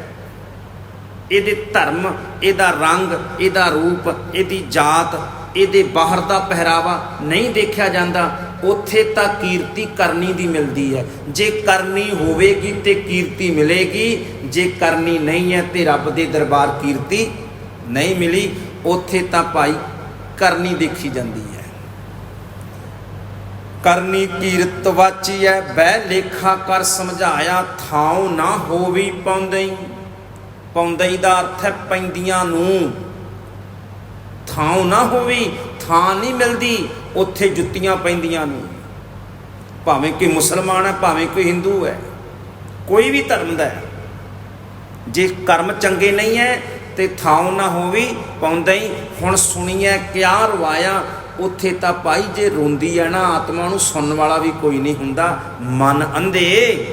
ਇਹਦੇ ਧਰਮ, ਇਹਦਾ ਰੰਗ, ਇਹਦਾ ਰੂਪ, ਇਹਦੀ ਜਾਤ, ਇਹਦੇ ਬਾਹਰ ਦਾ ਪਹਿਰਾਵਾ ਨਹੀਂ ਦੇਖਿਆ ਜਾਂਦਾ। ਉੱਥੇ ਤਾਂ ਕੀਰਤੀ ਕਰਨੀ ਦੀ ਮਿਲਦੀ ਹੈ। ਜੇ ਕਰਨੀ ਹੋਵੇਗੀ ਤੇ ਕੀਰਤੀ ਮਿਲੇਗੀ। ਜੇ ਕਰਨੀ ਨਹੀਂ ਹੈ ਤੇ ਰੱਬ ਦੇ ਦਰਬਾਰ ਕੀਰਤੀ ਨਹੀਂ ਮਿਲੀ। ਉੱਥੇ ਤਾਂ ਭਾਈ ਕਰਨੀ ਦੇਖੀ ਜਾਂਦੀ ਹੈ। ਕਰਨੀ ਕੀਰਤ ਵਾਚੀ ਹੈ ਬਹਿ ਲੇਖਾ ਕਰ ਸਮਝਾਇਆ, ਥਾਉ ਨਾ ਹੋਵੀ ਪਾਉਂਦਈ ਪਾਉਂਦਈ ਦਾ ਅਰਥ ਹੈ ਪੈਂਦੀਆਂ ਨੂੰ। ਥਾਉ ਨਾ ਹੋਵੀ, ਥਾਂ ਨਹੀਂ ਮਿਲਦੀ, ਉੱਥੇ ਜੁੱਤੀਆਂ ਪੈਂਦੀਆਂ ਨੂੰ। ਭਾਵੇਂ ਕੋਈ ਮੁਸਲਮਾਨ ਹੈ, ਭਾਵੇਂ ਕੋਈ ਹਿੰਦੂ ਹੈ, ਕੋਈ ਵੀ ਧਰਮ ਦਾ ਹੈ, ਜੇ ਕਰਮ ਚੰਗੇ ਨਹੀਂ ਹੈ, ਤੇ ਥਾਉ ਨਾ ਹੋਵੀ ਪਾਉਂਦਈ ਹੁਣ ਸੁਣੀਐ, ਕਿਆ ਰਵਾਇਆ ਉੱਥੇ ਤਾਂ ਭਾਈ ਜੇ ਰੋਂਦੀ ਹੈ ਨਾ, ਆਤਮਾ ਨੂੰ ਸੁਣਨ ਵਾਲਾ ਵੀ ਕੋਈ ਨਹੀਂ ਹੁੰਦਾ। ਮਨ ਅੰਧੇ,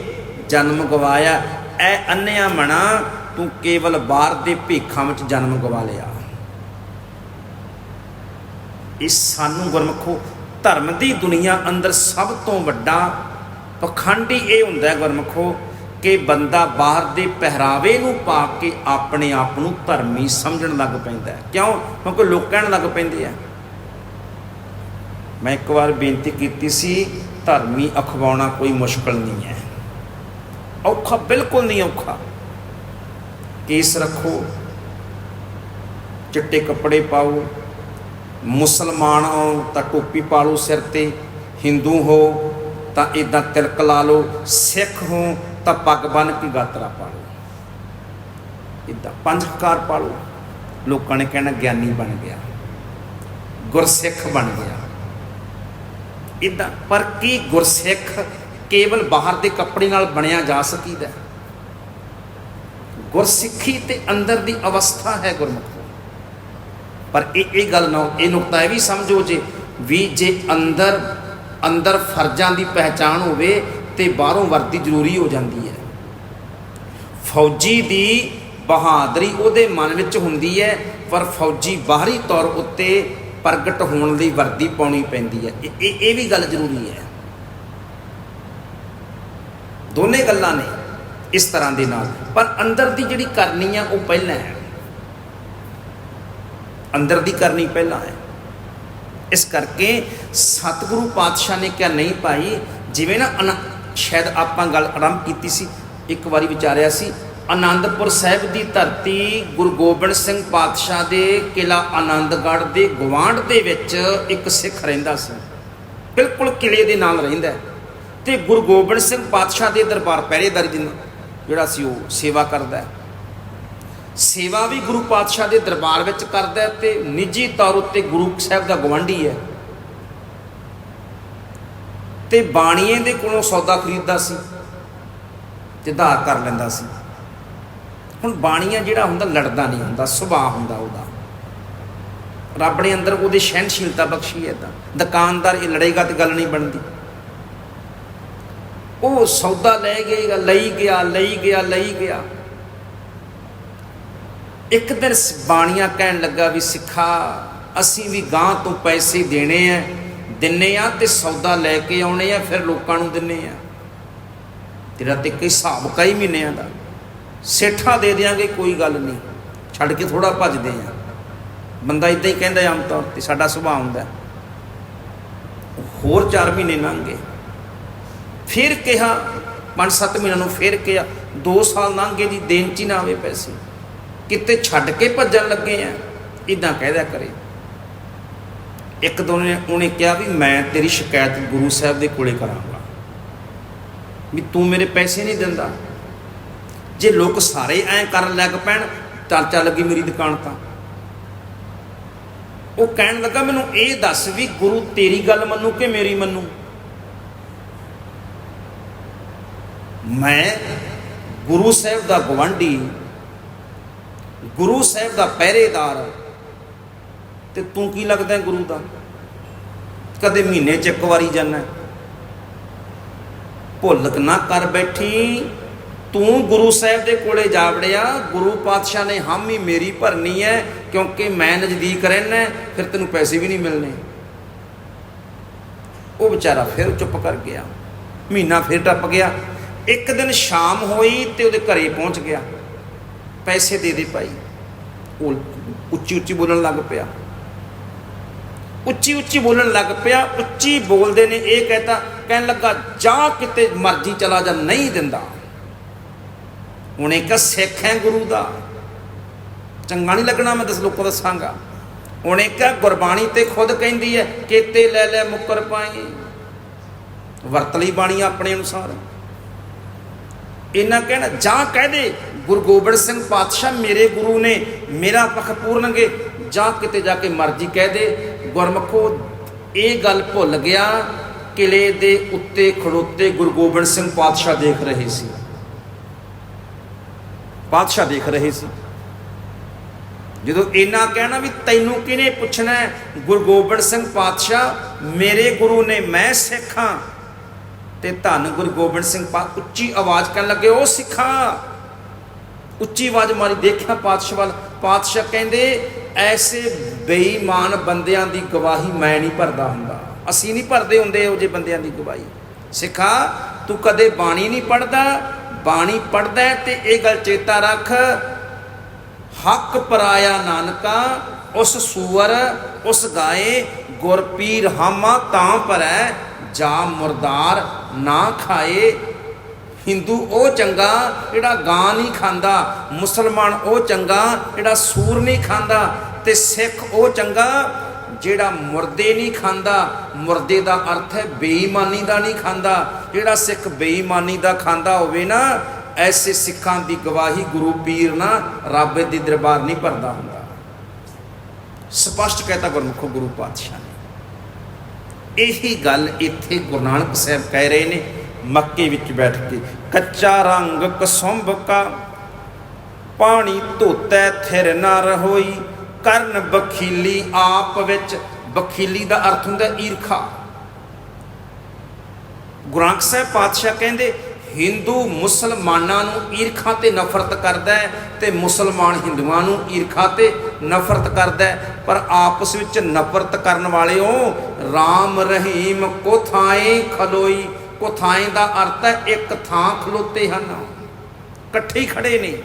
ਜਨਮ ਗਵਾਇਆ। ਐ ਅੰਨਿਆ ਮਣਾ, ਤੂੰ ਕੇਵਲ ਬਾਹਰ ਦੇ ਭੇਖਾਂ ਵਿੱਚ ਜਨਮ ਗਵਾ ਲਿਆ। ਇਸ ਸਾਨੂੰ ਗੁਰਮਖੋ, ਧਰਮ ਦੀ ਦੁਨੀਆ ਅੰਦਰ ਸਭ ਤੋਂ ਵੱਡਾ ਪਖੰਡੀ ਇਹ ਹੁੰਦਾ ਹੈ ਗੁਰਮਖੋ, ਕਿ ਬੰਦਾ ਬਾਹਰ ਦੇ ਪਹਿਰਾਵੇ ਨੂੰ ਪਾ ਕੇ ਆਪਣੇ ਆਪ ਨੂੰ ਧਰਮੀ ਸਮਝਣ ਲੱਗ ਪੈਂਦਾ ਕਿਉਂ? ਕਿਉਂਕਿ ਲੋਕ ਕਹਿਣ ਲੱਗ ਪੈਂਦੇ ਆ ਮੈਂ ਇੱਕ ਵਾਰ ਬੇਨਤੀ ਕੀਤੀ ਸੀ, ਧਰਮੀ ਅਖਵਾਉਣਾ ਕੋਈ ਮੁਸ਼ਕਲ ਨਹੀਂ ਹੈ। ਔਖਾ, ਬਿਲਕੁਲ ਨਹੀਂ ਔਖਾ। ਕੇਸ ਰੱਖੋ, ਚਿੱਟੇ ਕੱਪੜੇ ਪਾਓ, ਮੁਸਲਮਾਨ ਹੋ ਤਾਂ ਟੋਪੀ ਪਾ ਲਓ ਸਿਰ ਤੇ, ਹਿੰਦੂ ਹੋ ਤਾਂ ਇਦਾਂ ਤਿਲਕ ਲਾ ਲਓ, ਸਿੱਖ ਹੋ ਤਾਂ ਪੱਗ ਬੰਨ ਕੇ ਗਾਤਰਾ ਪਾ ਲਓ। ਇਦਾਂ ਪੰਜ ਹਕਾਰ ਪਾ ਲਓ। ਲੋਕਾਂ ਨੇ ਕਹਿਣਾ ਗਿਆਨੀ ਬਣ ਗਿਆ, ਗੁਰਸਿੱਖ ਬਣ ਗਿਆ। ਇਦਾਂ ਪਰ ਕੀ ਗੁਰਸਿੱਖ ਕੇਵਲ ਬਾਹਰ ਦੇ ਕੱਪੜੇ ਨਾਲ ਬਣਿਆ ਜਾ ਸਕੀਦਾ? ਗੁਰਸਿੱਖੀ ਤੇ ਅੰਦਰ ਦੀ ਅਵਸਥਾ ਹੈ ਗੁਰਮੁਖ ਪਰ ਇਹ ਇਹ ਗੱਲ ਨਾ ਇਹ ਨੁਕਤਾ ਇਹ ਵੀ ਸਮਝੋ ਜੇ, ਵੀ ਜੇ ਅੰਦਰ ਅੰਦਰ ਫਰਜ਼ਾਂ ਦੀ ਪਹਿਚਾਣ ਹੋਵੇ ਤੇ ਬਾਹਰੋਂ ਵਰਦੀ ਜ਼ਰੂਰੀ ਹੋ ਜਾਂਦੀ ਹੈ। ਫੌਜੀ ਦੀ ਬਹਾਦਰੀ ਉਹਦੇ ਮਨ ਵਿੱਚ ਹੁੰਦੀ ਹੈ, ਪਰ ਫੌਜੀ ਬਾਹਰੀ ਤੌਰ ਉੱਤੇ ਪ੍ਰਗਟ ਹੋਣ ਲਈ ਵਰਦੀ ਪਾਉਣੀ ਪੈਂਦੀ ਹੈ। ਇਹ ਇਹ ਵੀ ਗੱਲ ਜ਼ਰੂਰੀ ਹੈ। ਦੋਨੇ ਗੱਲਾਂ ਨੇ ਇਸ ਤਰ੍ਹਾਂ ਦੇ ਨਾਲ। ਪਰ ਅੰਦਰ ਦੀ ਜਿਹੜੀ ਕਰਨੀ ਆ, ਉਹ ਪਹਿਲਾਂ ਹੈ। ਅੰਦਰ ਦੀ ਕਰਨੀ ਪਹਿਲਾਂ ਹੈ। ਇਸ ਕਰਕੇ ਸਤਿਗੁਰੂ ਪਾਤਸ਼ਾਹ ਨੇ ਕਿਹਾ, ਨਹੀਂ ਭਾਈ, ਜਿਵੇਂ ਨਾ ਅਨ- ਸ਼ਾਇਦ ਆਪਾਂ ਗੱਲ ਆਰੰਭ ਕੀਤੀ ਸੀ, ਇੱਕ ਵਾਰੀ ਵਿਚਾਰਿਆ ਸੀ ਆਨੰਦਪੁਰ ਸਾਹਿਬ ਦੀ ਧਰਤੀ ਗੁਰੂ ਗੋਬਿੰਦ ਸਿੰਘ ਪਾਤਸ਼ਾਹ ਦੇ ਕਿਲਾ ਆਨੰਦਗੜ੍ਹ ਦੇ ਗਵਾਂਢ ਦੇ ਵਿੱਚ ਇੱਕ ਸਿੱਖ ਰਹਿੰਦਾ ਸੀ। ਬਿਲਕੁਲ ਕਿਲੇ ਦੇ ਨਾਲ ਰਹਿੰਦਾ ਹੈ। ਤੇ ਗੁਰੂ ਗੋਬਿੰਦ ਸਿੰਘ ਪਾਤਸ਼ਾਹ ਦੇ ਦਰਬਾਰ ਪਹਿਰੇਦਾਰੀ ਦੀ ਜਿਹੜਾ ਸੀ ਉਹ ਸੇਵਾ ਕਰਦਾ ਹੈ। ਸੇਵਾ ਵੀ ਗੁਰੂ ਪਾਤਸ਼ਾਹ ਦੇ ਦਰਬਾਰ ਵਿੱਚ ਕਰਦਾ ਹੈ ਤੇ ਨਿੱਜੀ ਤੌਰ ਉੱਤੇ ਗੁਰੂ ਸਾਹਿਬ ਦਾ ਗਵੰਡੀ ਹੈ। ਤੇ ਬਾਣੀਏ ਦੇ ਕੋਲੋਂ ਸੌਦਾ ਖਰੀਦਦਾ ਸੀ ਤੇ ਧਾਰ ਕਰ ਲੈਂਦਾ ਸੀ। ਹੁਣ ਬਾਣੀਆ ਜਿਹੜਾ ਹੁੰਦਾ ਲੜਦਾ ਨਹੀਂ ਹੁੰਦਾ, ਸੁਭਾਅ ਹੁੰਦਾ ਉਹਦਾ। ਰੱਬ ਨੇ ਅੰਦਰ ਉਹਦੇ ਸਹਿਨਸ਼ੀਲਤਾ ਬਖਸ਼ੀ ਹੈ ਤਾਂ। ਦੁਕਾਨਦਾਰ ਇਹ ਲੜੇਗਾ ਤੇ ਗੱਲ ਨਹੀਂ ਬਣਦੀ। ਉਹ ਸੌਦਾ ਲੈ ਗਏਗਾ ਲਈ ਗਿਆ ਲਈ ਗਿਆ ਲਈ ਗਿਆ। ਇੱਕ ਦਿਨ ਬਾਣੀਆਂ ਕਹਿਣ ਲੱਗਾ ਵੀ, ਸਿੱਖਾ, ਅਸੀਂ ਵੀ ਗਾਂ ਤੋਂ ਪੈਸੇ ਦੇਣੇ ਆ, ਦਿੰਨੇ ਆ ਤੇ ਸੌਦਾ ਲੈ ਕੇ ਆਉਣੇ ਆ, ਫਿਰ ਲੋਕਾਂ ਨੂੰ ਦਿੰਨੇ ਆ। ਤੇਰਾ ਤੇ ਕੋਈ ਹਿਸਾਬ ਕਈ ਮਹੀਨਿਆਂ ਦਾ। ਸੇਠਾ ਦੇ ਦਿਆਂਗੇ, ਕੋਈ ਗੱਲ ਨਹੀਂ। ਛੱਡ ਕੇ ਥੋੜਾ ਭੱਜਦੇ ਆ। ਬੰਦਾ ਇਦਾਂ ਹੀ ਕਹਿੰਦਾ ਆਮ ਤੌਰ ਤੇ, ਸਾਡਾ ਸੁਭਾਅ ਹੁੰਦਾ ਹੋਰ 4 ਮਹੀਨੇ ਲੰਘ ਗਏ। ਫਿਰ ਕਿਹਾ 5-7 ਮਹੀਨਿਆਂ ਨੂੰ ਫਿਰ ਕਿਹਾ 2 ਸਾਲ ਲੰਘ ਗਏ ਜੀ ਦੇਣ ਚ ਹੀ ਨਾ ਆਵੇ ਪੈਸੇ। ਕਿਤੇ ਛੱਡ ਕੇ ਭੱਜਣ ਲੱਗੇ ਆ ਇਦਾਂ ਕਹਿਦਾ ਕਰੇ। ਇੱਕ ਦੋ ਨੇ ਉਹਨੇ ਕਿਹਾ ਵੀ ਮੈਂ ਤੇਰੀ ਸ਼ਿਕਾਇਤ ਗੁਰੂ ਸਾਹਿਬ ਦੇ ਕੋਲੇ ਕਰਾਂਗਾ। ਵੀ ਤੂੰ ਮੇਰੇ ਪੈਸੇ ਨਹੀਂ ਦਿੰਦਾ। ਜੇ ਲੋਕ ਸਾਰੇ ਐਂ ਕਰਨ ਲੱਗ ਪੈਣ, ਚੱਲ ਚੱਲ ਲੱਗੀ ਮੇਰੀ ਦੁਕਾਨ ਤਾਂ। ਉਹ ਕਹਿਣ ਲੱਗਾ ਮੈਨੂੰ ਇਹ ਦੱਸ ਵੀ ਗੁਰੂ ਤੇਰੀ ਗੱਲ ਮੰਨੂ ਕਿ ਮੇਰੀ ਮੰਨੂ? ਮੈਂ ਗੁਰੂ ਸਾਹਿਬ ਦਾ ਗਵੰਡੀ ਗੁਰੂ ਸਾਹਿਬ ਦਾ ਪਹਿਰੇਦਾਰ, ਤੇ ਤੂੰ ਕੀ ਲੱਗਦਾ ਗੁਰੂ ਦਾ? ਕਦੇ ਮਹੀਨੇ ਚ ਇੱਕ ਵਾਰੀ ਜਾਣਾ ਭੁੱਲਕ ਨਾ ਕਰ ਬੈਠੀ। ਤੂੰ ਗੁਰੂ ਸਾਹਿਬ ਦੇ ਕੋਲੇ ਜਾ ਵੜਿਆ, ਗੁਰੂ ਪਾਤਸ਼ਾਹ ਨੇ ਹਾਮੀ ਮੇਰੀ ਭਰਨੀ ਹੈ ਕਿਉਂਕਿ ਮੈਂ ਨਜ਼ਦੀਕ ਰਹਿਣਾ ਫਿਰ ਤੈਨੂੰ ਪੈਸੇ ਵੀ ਨਹੀਂ ਮਿਲਣੇ। ਉਹ ਵਿਚਾਰਾ ਫਿਰ ਚੁੱਪ ਕਰ ਗਿਆ। ਮਹੀਨਾ ਫਿਰ ਟੱਪ ਗਿਆ। ਇੱਕ ਦਿਨ ਸ਼ਾਮ ਹੋਈ ਤੇ ਉਹਦੇ ਘਰੇ ਪਹੁੰਚ ਗਿਆ। ਪੈਸੇ ਦੇ ਦੇ ਭਾਈ। ਉਹ ਉੱਚੀ ਉੱਚੀ ਬੋਲਣ ਲੱਗ ਪਿਆ। ਉੱਚੀ ਉੱਚੀ ਬੋਲਣ ਲੱਗ ਪਿਆ। ਉੱਚੀ ਬੋਲਦੇ ਨੇ ਇਹ ਕਹਤਾ, ਕਹਿਣ ਲੱਗਾ, ਜਾ ਕਿਤੇ ਮਰਜ਼ੀ ਚਲਾ ਜਾ, ਨਹੀਂ ਦਿੰਦਾ। ਹੁਣ ਇੱਕ ਸਿੱਖ ਹੈ ਗੁਰੂ ਦਾ। ਚੰਗਾ ਨਹੀਂ ਲੱਗਣਾ ਮੈਂ ਦਸ ਲੋਕਾਂ ਦੱਸਾਂਗਾ ਹੁਣ ਇੱਕ ਗੁਰਬਾਣੀ ਤੇ ਖੁਦ ਕਹਿੰਦੀ ਹੈ, ਕੇਤੇ ਲੈ ਲੈ ਮੁੱਕਰ ਪਾਈ। ਵਰਤ ਲਈ ਬਾਣੀ ਆਪਣੇ ਅਨੁਸਾਰ। ਇਹਨਾਂ ਕਹਿਣਾ, ਜਾਂ ਕਹਿ ਦੇ, ਗੁਰੂ ਗੋਬਿੰਦ ਸਿੰਘ ਪਾਤਸ਼ਾਹ ਮੇਰੇ ਗੁਰੂ ਨੇ ਮੇਰਾ ਪੱਖ ਪੂਰਨਗੇ। ਜਾਂ ਕਿਤੇ ਜਾ ਕੇ ਮਰਜ਼ੀ ਕਹਿ ਦੇ। ਗੁਰਮਖੋ, ਇਹ ਗੱਲ ਭੁੱਲ ਗਿਆ, ਕਿਲੇ ਦੇ ਉੱਤੇ ਖੜੋਤੇ ਗੁਰੂ ਗੋਬਿੰਦ ਸਿੰਘ ਪਾਤਸ਼ਾਹ ਦੇਖ ਰਹੇ ਸੀ। ਪਾਤਸ਼ਾਹ ਦੇਖ ਰਹੇ ਸੀ। ਜਦੋਂ ਇਹਨਾਂ ਕਹਿਣਾ ਵੀ ਤੈਨੂੰ ਕਿਹਨੇ ਪੁੱਛਣਾ ਗੁਰੂ ਗੋਬਿੰਦ ਸਿੰਘ ਪਾਤਸ਼ਾਹ, ਮੇਰੇ ਗੁਰੂ ਨੇ ਮੈਂ ਸਿੱਖਾਂ। ਤੇ ਧੰਨ ਗੁਰੂ ਗੋਬਿੰਦ ਸਿੰਘ ਪਾ ਉੱਚੀ ਆਵਾਜ਼ ਕਰਨ ਲੱਗੇ, ਉਹ ਸਿੱਖਾਂ। ਉੱਚੀ ਆਵਾਜ਼ ਮਾਰੀ, ਦੇਖਿਆ ਪਾਤਸ਼ਾਹ ਵੱਲ। ਪਾਤਸ਼ਾਹ ਕਹਿੰਦੇ, ਐਸੇ ਬੇਈਮਾਨ ਬੰਦਿਆਂ ਦੀ ਗਵਾਹੀ ਮੈਂ ਨਹੀਂ ਭਰਦਾ ਹੁੰਦਾ। ਅਸੀਂ ਨਹੀਂ ਭਰਦੇ ਹੁੰਦੇ ਉਹ ਜੇ ਬੰਦਿਆਂ ਦੀ ਗਵਾਹੀ। ਸਿੱਖਾ, ਤੂੰ ਕਦੇ ਬਾਣੀ ਨਹੀਂ ਪੜਦਾ ਬਾਣੀ ਪੜਦਾ ਤੇ ਇਹ ਗੱਲ ਚੇਤਾ ਰੱਖ। ਹੱਕ ਪਰਾਇਆ ਨਾਨਕਾ, ਉਸ ਸੂਰ ਉਸ ਗਾਏ, ਗੁਰਪੀਰ ਹਾਮਾ ਤਾਂ ਭਰੈ, ਜਾ ਮੁਰਦਾਰ ਨਾ ਖਾਏ। ਹਿੰਦੂ ਉਹ ਚੰਗਾ ਜਿਹੜਾ ਗਾਂ ਨਹੀਂ ਖਾਂਦਾ, ਮੁਸਲਮਾਨ ਉਹ ਚੰਗਾ ਜਿਹੜਾ ਸੂਰ ਨਹੀਂ ਖਾਂਦਾ ਤੇ ਸਿੱਖ ਉਹ ਚੰਗਾ ਜਿਹੜਾ ਮੁਰਦੇ ਨਹੀਂ ਖਾਂਦਾ, ਮੁਰਦੇ ਦਾ ਅਰਥ ਹੈ ਬੇਈਮਾਨੀ ਦਾ ਨਹੀਂ ਖਾਂਦਾ। ਜਿਹੜਾ ਸਿੱਖ ਬੇਈਮਾਨੀ ਦਾ ਖਾਂਦਾ ਹੋਵੇ ਨਾ, ਐਸੇ ਸਿੱਖਾਂ ਦੀ ਗਵਾਹੀ ਗੁਰੂ ਪੀਰ ਨਾ ਰੱਬ ਦੇ ਦਰਬਾਰ ਨਹੀਂ ਭਰਦਾ ਹੁੰਦਾ। ਸਪਸ਼ਟ ਕਹਿਤਾ ਗੁਰਮੁਖੋ ਗੁਰੂ ਪਾਤਸ਼ਾਹ ਨੇ। ਇਹੀ ਗੱਲ ਇੱਥੇ ਗੁਰੂ ਨਾਨਕ ਸਾਹਿਬ ਕਹਿ ਰਹੇ ਨੇ, ਮੱਕੇ ਵਿੱਚ ਬੈਠ ਕੇ, ਕੱਚਾ ਰੰਗ ਕਸੁੰਭ ਕਾ, ਪਾਣੀ ਧੋਤੈ ਥਿਰ ਨਾ ਰਹੋਈ ਕਰਨ ਬਖੀਲੀ ਆਪ ਵਿੱਚ, ਬਖੀਲੀ ਦਾ ਅਰਥ ਹੁੰਦਾ ਈਰਖਾ। ਗੁਰੰਗ ਸਾਹਿਬ ਪਾਤਸ਼ਾਹ ਕਹਿੰਦੇ, ਹਿੰਦੂ ਮੁਸਲਮਾਨਾਂ ਨੂੰ ਈਰਖਾ ਤੇ ਨਫ਼ਰਤ ਕਰਦਾ ਹੈ ਤੇ ਮੁਸਲਮਾਨ ਹਿੰਦੂਆਂ ਨੂੰ ਈਰਖਾ ਤੇ ਨਫ਼ਰਤ ਕਰਦਾ ਹੈ। ਪਰ ਆਪਸ ਵਿੱਚ ਨਫ਼ਰਤ ਕਰਨ ਵਾਲਿਓ RAM ਰਹੀਮ ਕੋ ਥਾਏ ਖਲੋਈ। ਕੋ ਥਾਏ ਦਾ ਅਰਥ ਹੈ, ਇੱਕ ਥਾਂ ਖਲੋਤੇ ਹਨ। ਇਕੱਠੇ ਖੜੇ ਨੇ।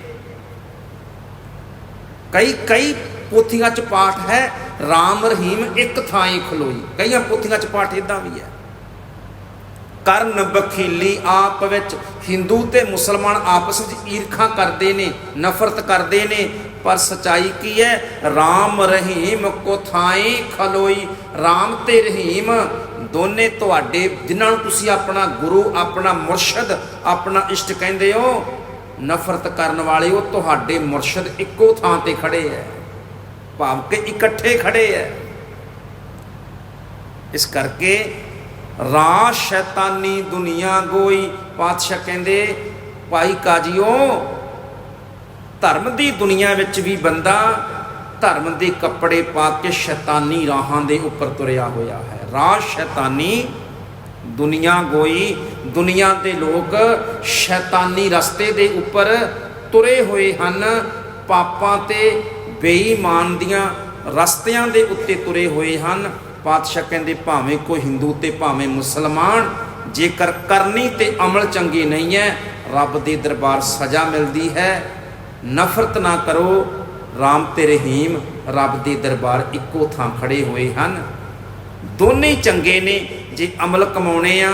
ਕਈ ਕਈ ਪੋਥੀਆਂ ਚ ਪਾਠ ਹੈ RAM ਰਹੀਮ ਇੱਕ ਥਾਂ ਹੀ ਖਲੋਈ। ਕਈਆਂ ਪੋਥੀਆਂ ਚ ਪਾਠ ਇਦਾਂ ਵੀ ਹੈ। ਕਰਨ ਬਖੀਲੀ ਆਪ ਵਿੱਚ, ਹਿੰਦੂ ਤੇ ਮੁਸਲਮਾਨ ਆਪਸ ਵਿੱਚ ਈਰਖਾ ਕਰਦੇ ਨੇ, ਨਫ਼ਰਤ ਕਰਦੇ ਨੇ, ਪਰ ਸਚਾਈ ਕੀ ਹੈ? RAM ਰਹੀਮ ਕੋ ਥਾਏ ਖਲੋਈ। RAM ਤੇ ਰਹੀਮ ਦੋਨੇ ਤੁਹਾਡੇ, ਜਿਨ੍ਹਾਂ ਨੂੰ ਤੁਸੀਂ ਆਪਣਾ ਗੁਰੂ, ਆਪਣਾ ਮੁਰਸ਼ਿਦ, ਆਪਣਾ ਇਸ਼ਟ ਕਹਿੰਦੇ ਹੋ, ਨਫ਼ਰਤ ਕਰਨ ਵਾਲੇ ਉਹ ਤੁਹਾਡੇ ਮੁਰਸ਼ਿਦ ਇੱਕੋ ਥਾਂ ਤੇ ਖੜੇ ਹੈ। ਭਾਵ ਕਿ ਇਕੱਠੇ ਖੜੇ ਹੈ ਇਸ ਕਰਕੇ ਰਾ ਸ਼ੈਤਾਨੀ ਦੁਨੀਆ ਗੋਈ। ਪਾਤਸ਼ਾਹ ਕਹਿੰਦੇ, ਭਾਈ ਕਾਜੀਓ, ਧਰਮ ਦੀ ਦੁਨੀਆ ਵਿੱਚ ਵੀ ਬੰਦਾ ਧਰਮ ਦੇ ਕੱਪੜੇ ਪਾ ਕੇ ਸ਼ੈਤਾਨੀ ਰਾਹਾਂ ਦੇ ਉੱਪਰ ਤੁਰਿਆ ਹੋਇਆ ਹੈ। ਰਾਹ ਸ਼ੈਤਾਨੀ ਦੁਨੀਆ ਗੋਈ, ਦੁਨੀਆ ਦੇ ਲੋਕ ਸ਼ੈਤਾਨੀ ਰਸਤੇ ਦੇ ਉੱਪਰ ਤੁਰੇ ਹੋਏ ਹਨ। ਪਾਪਾਂ ਤੇ ਬੇਈਮਾਨ ਦੀਆਂ ਰਸਤਿਆਂ ਦੇ ਉੱਤੇ ਤੁਰੇ ਹੋਏ ਹਨ। ਪਾਤਸ਼ਾਹ ਕਹਿੰਦੇ, ਭਾਵੇਂ ਕੋਈ ਹਿੰਦੂ ਤੇ ਭਾਵੇਂ ਮੁਸਲਮਾਨ, ਜੇਕਰ ਕਰਨੀ ਤੇ ਅਮਲ ਚੰਗੇ ਨਹੀਂ ਹੈ, ਰੱਬ ਦੇ ਦਰਬਾਰ ਸਜ਼ਾ ਮਿਲਦੀ ਹੈ। ਨਫ਼ਰਤ ਨਾ ਕਰੋ, ਰਾਮ ਤੇ ਰਹੀਮ ਰੱਬ ਦੇ ਦਰਬਾਰ ਇੱਕੋ ਥਾਂ ਖੜੇ ਹੋਏ ਹਨ। ਦੋਨੇ ਚੰਗੇ ਨੇ, ਜੇ ਅਮਲ ਕਮਾਉਣੇ ਆ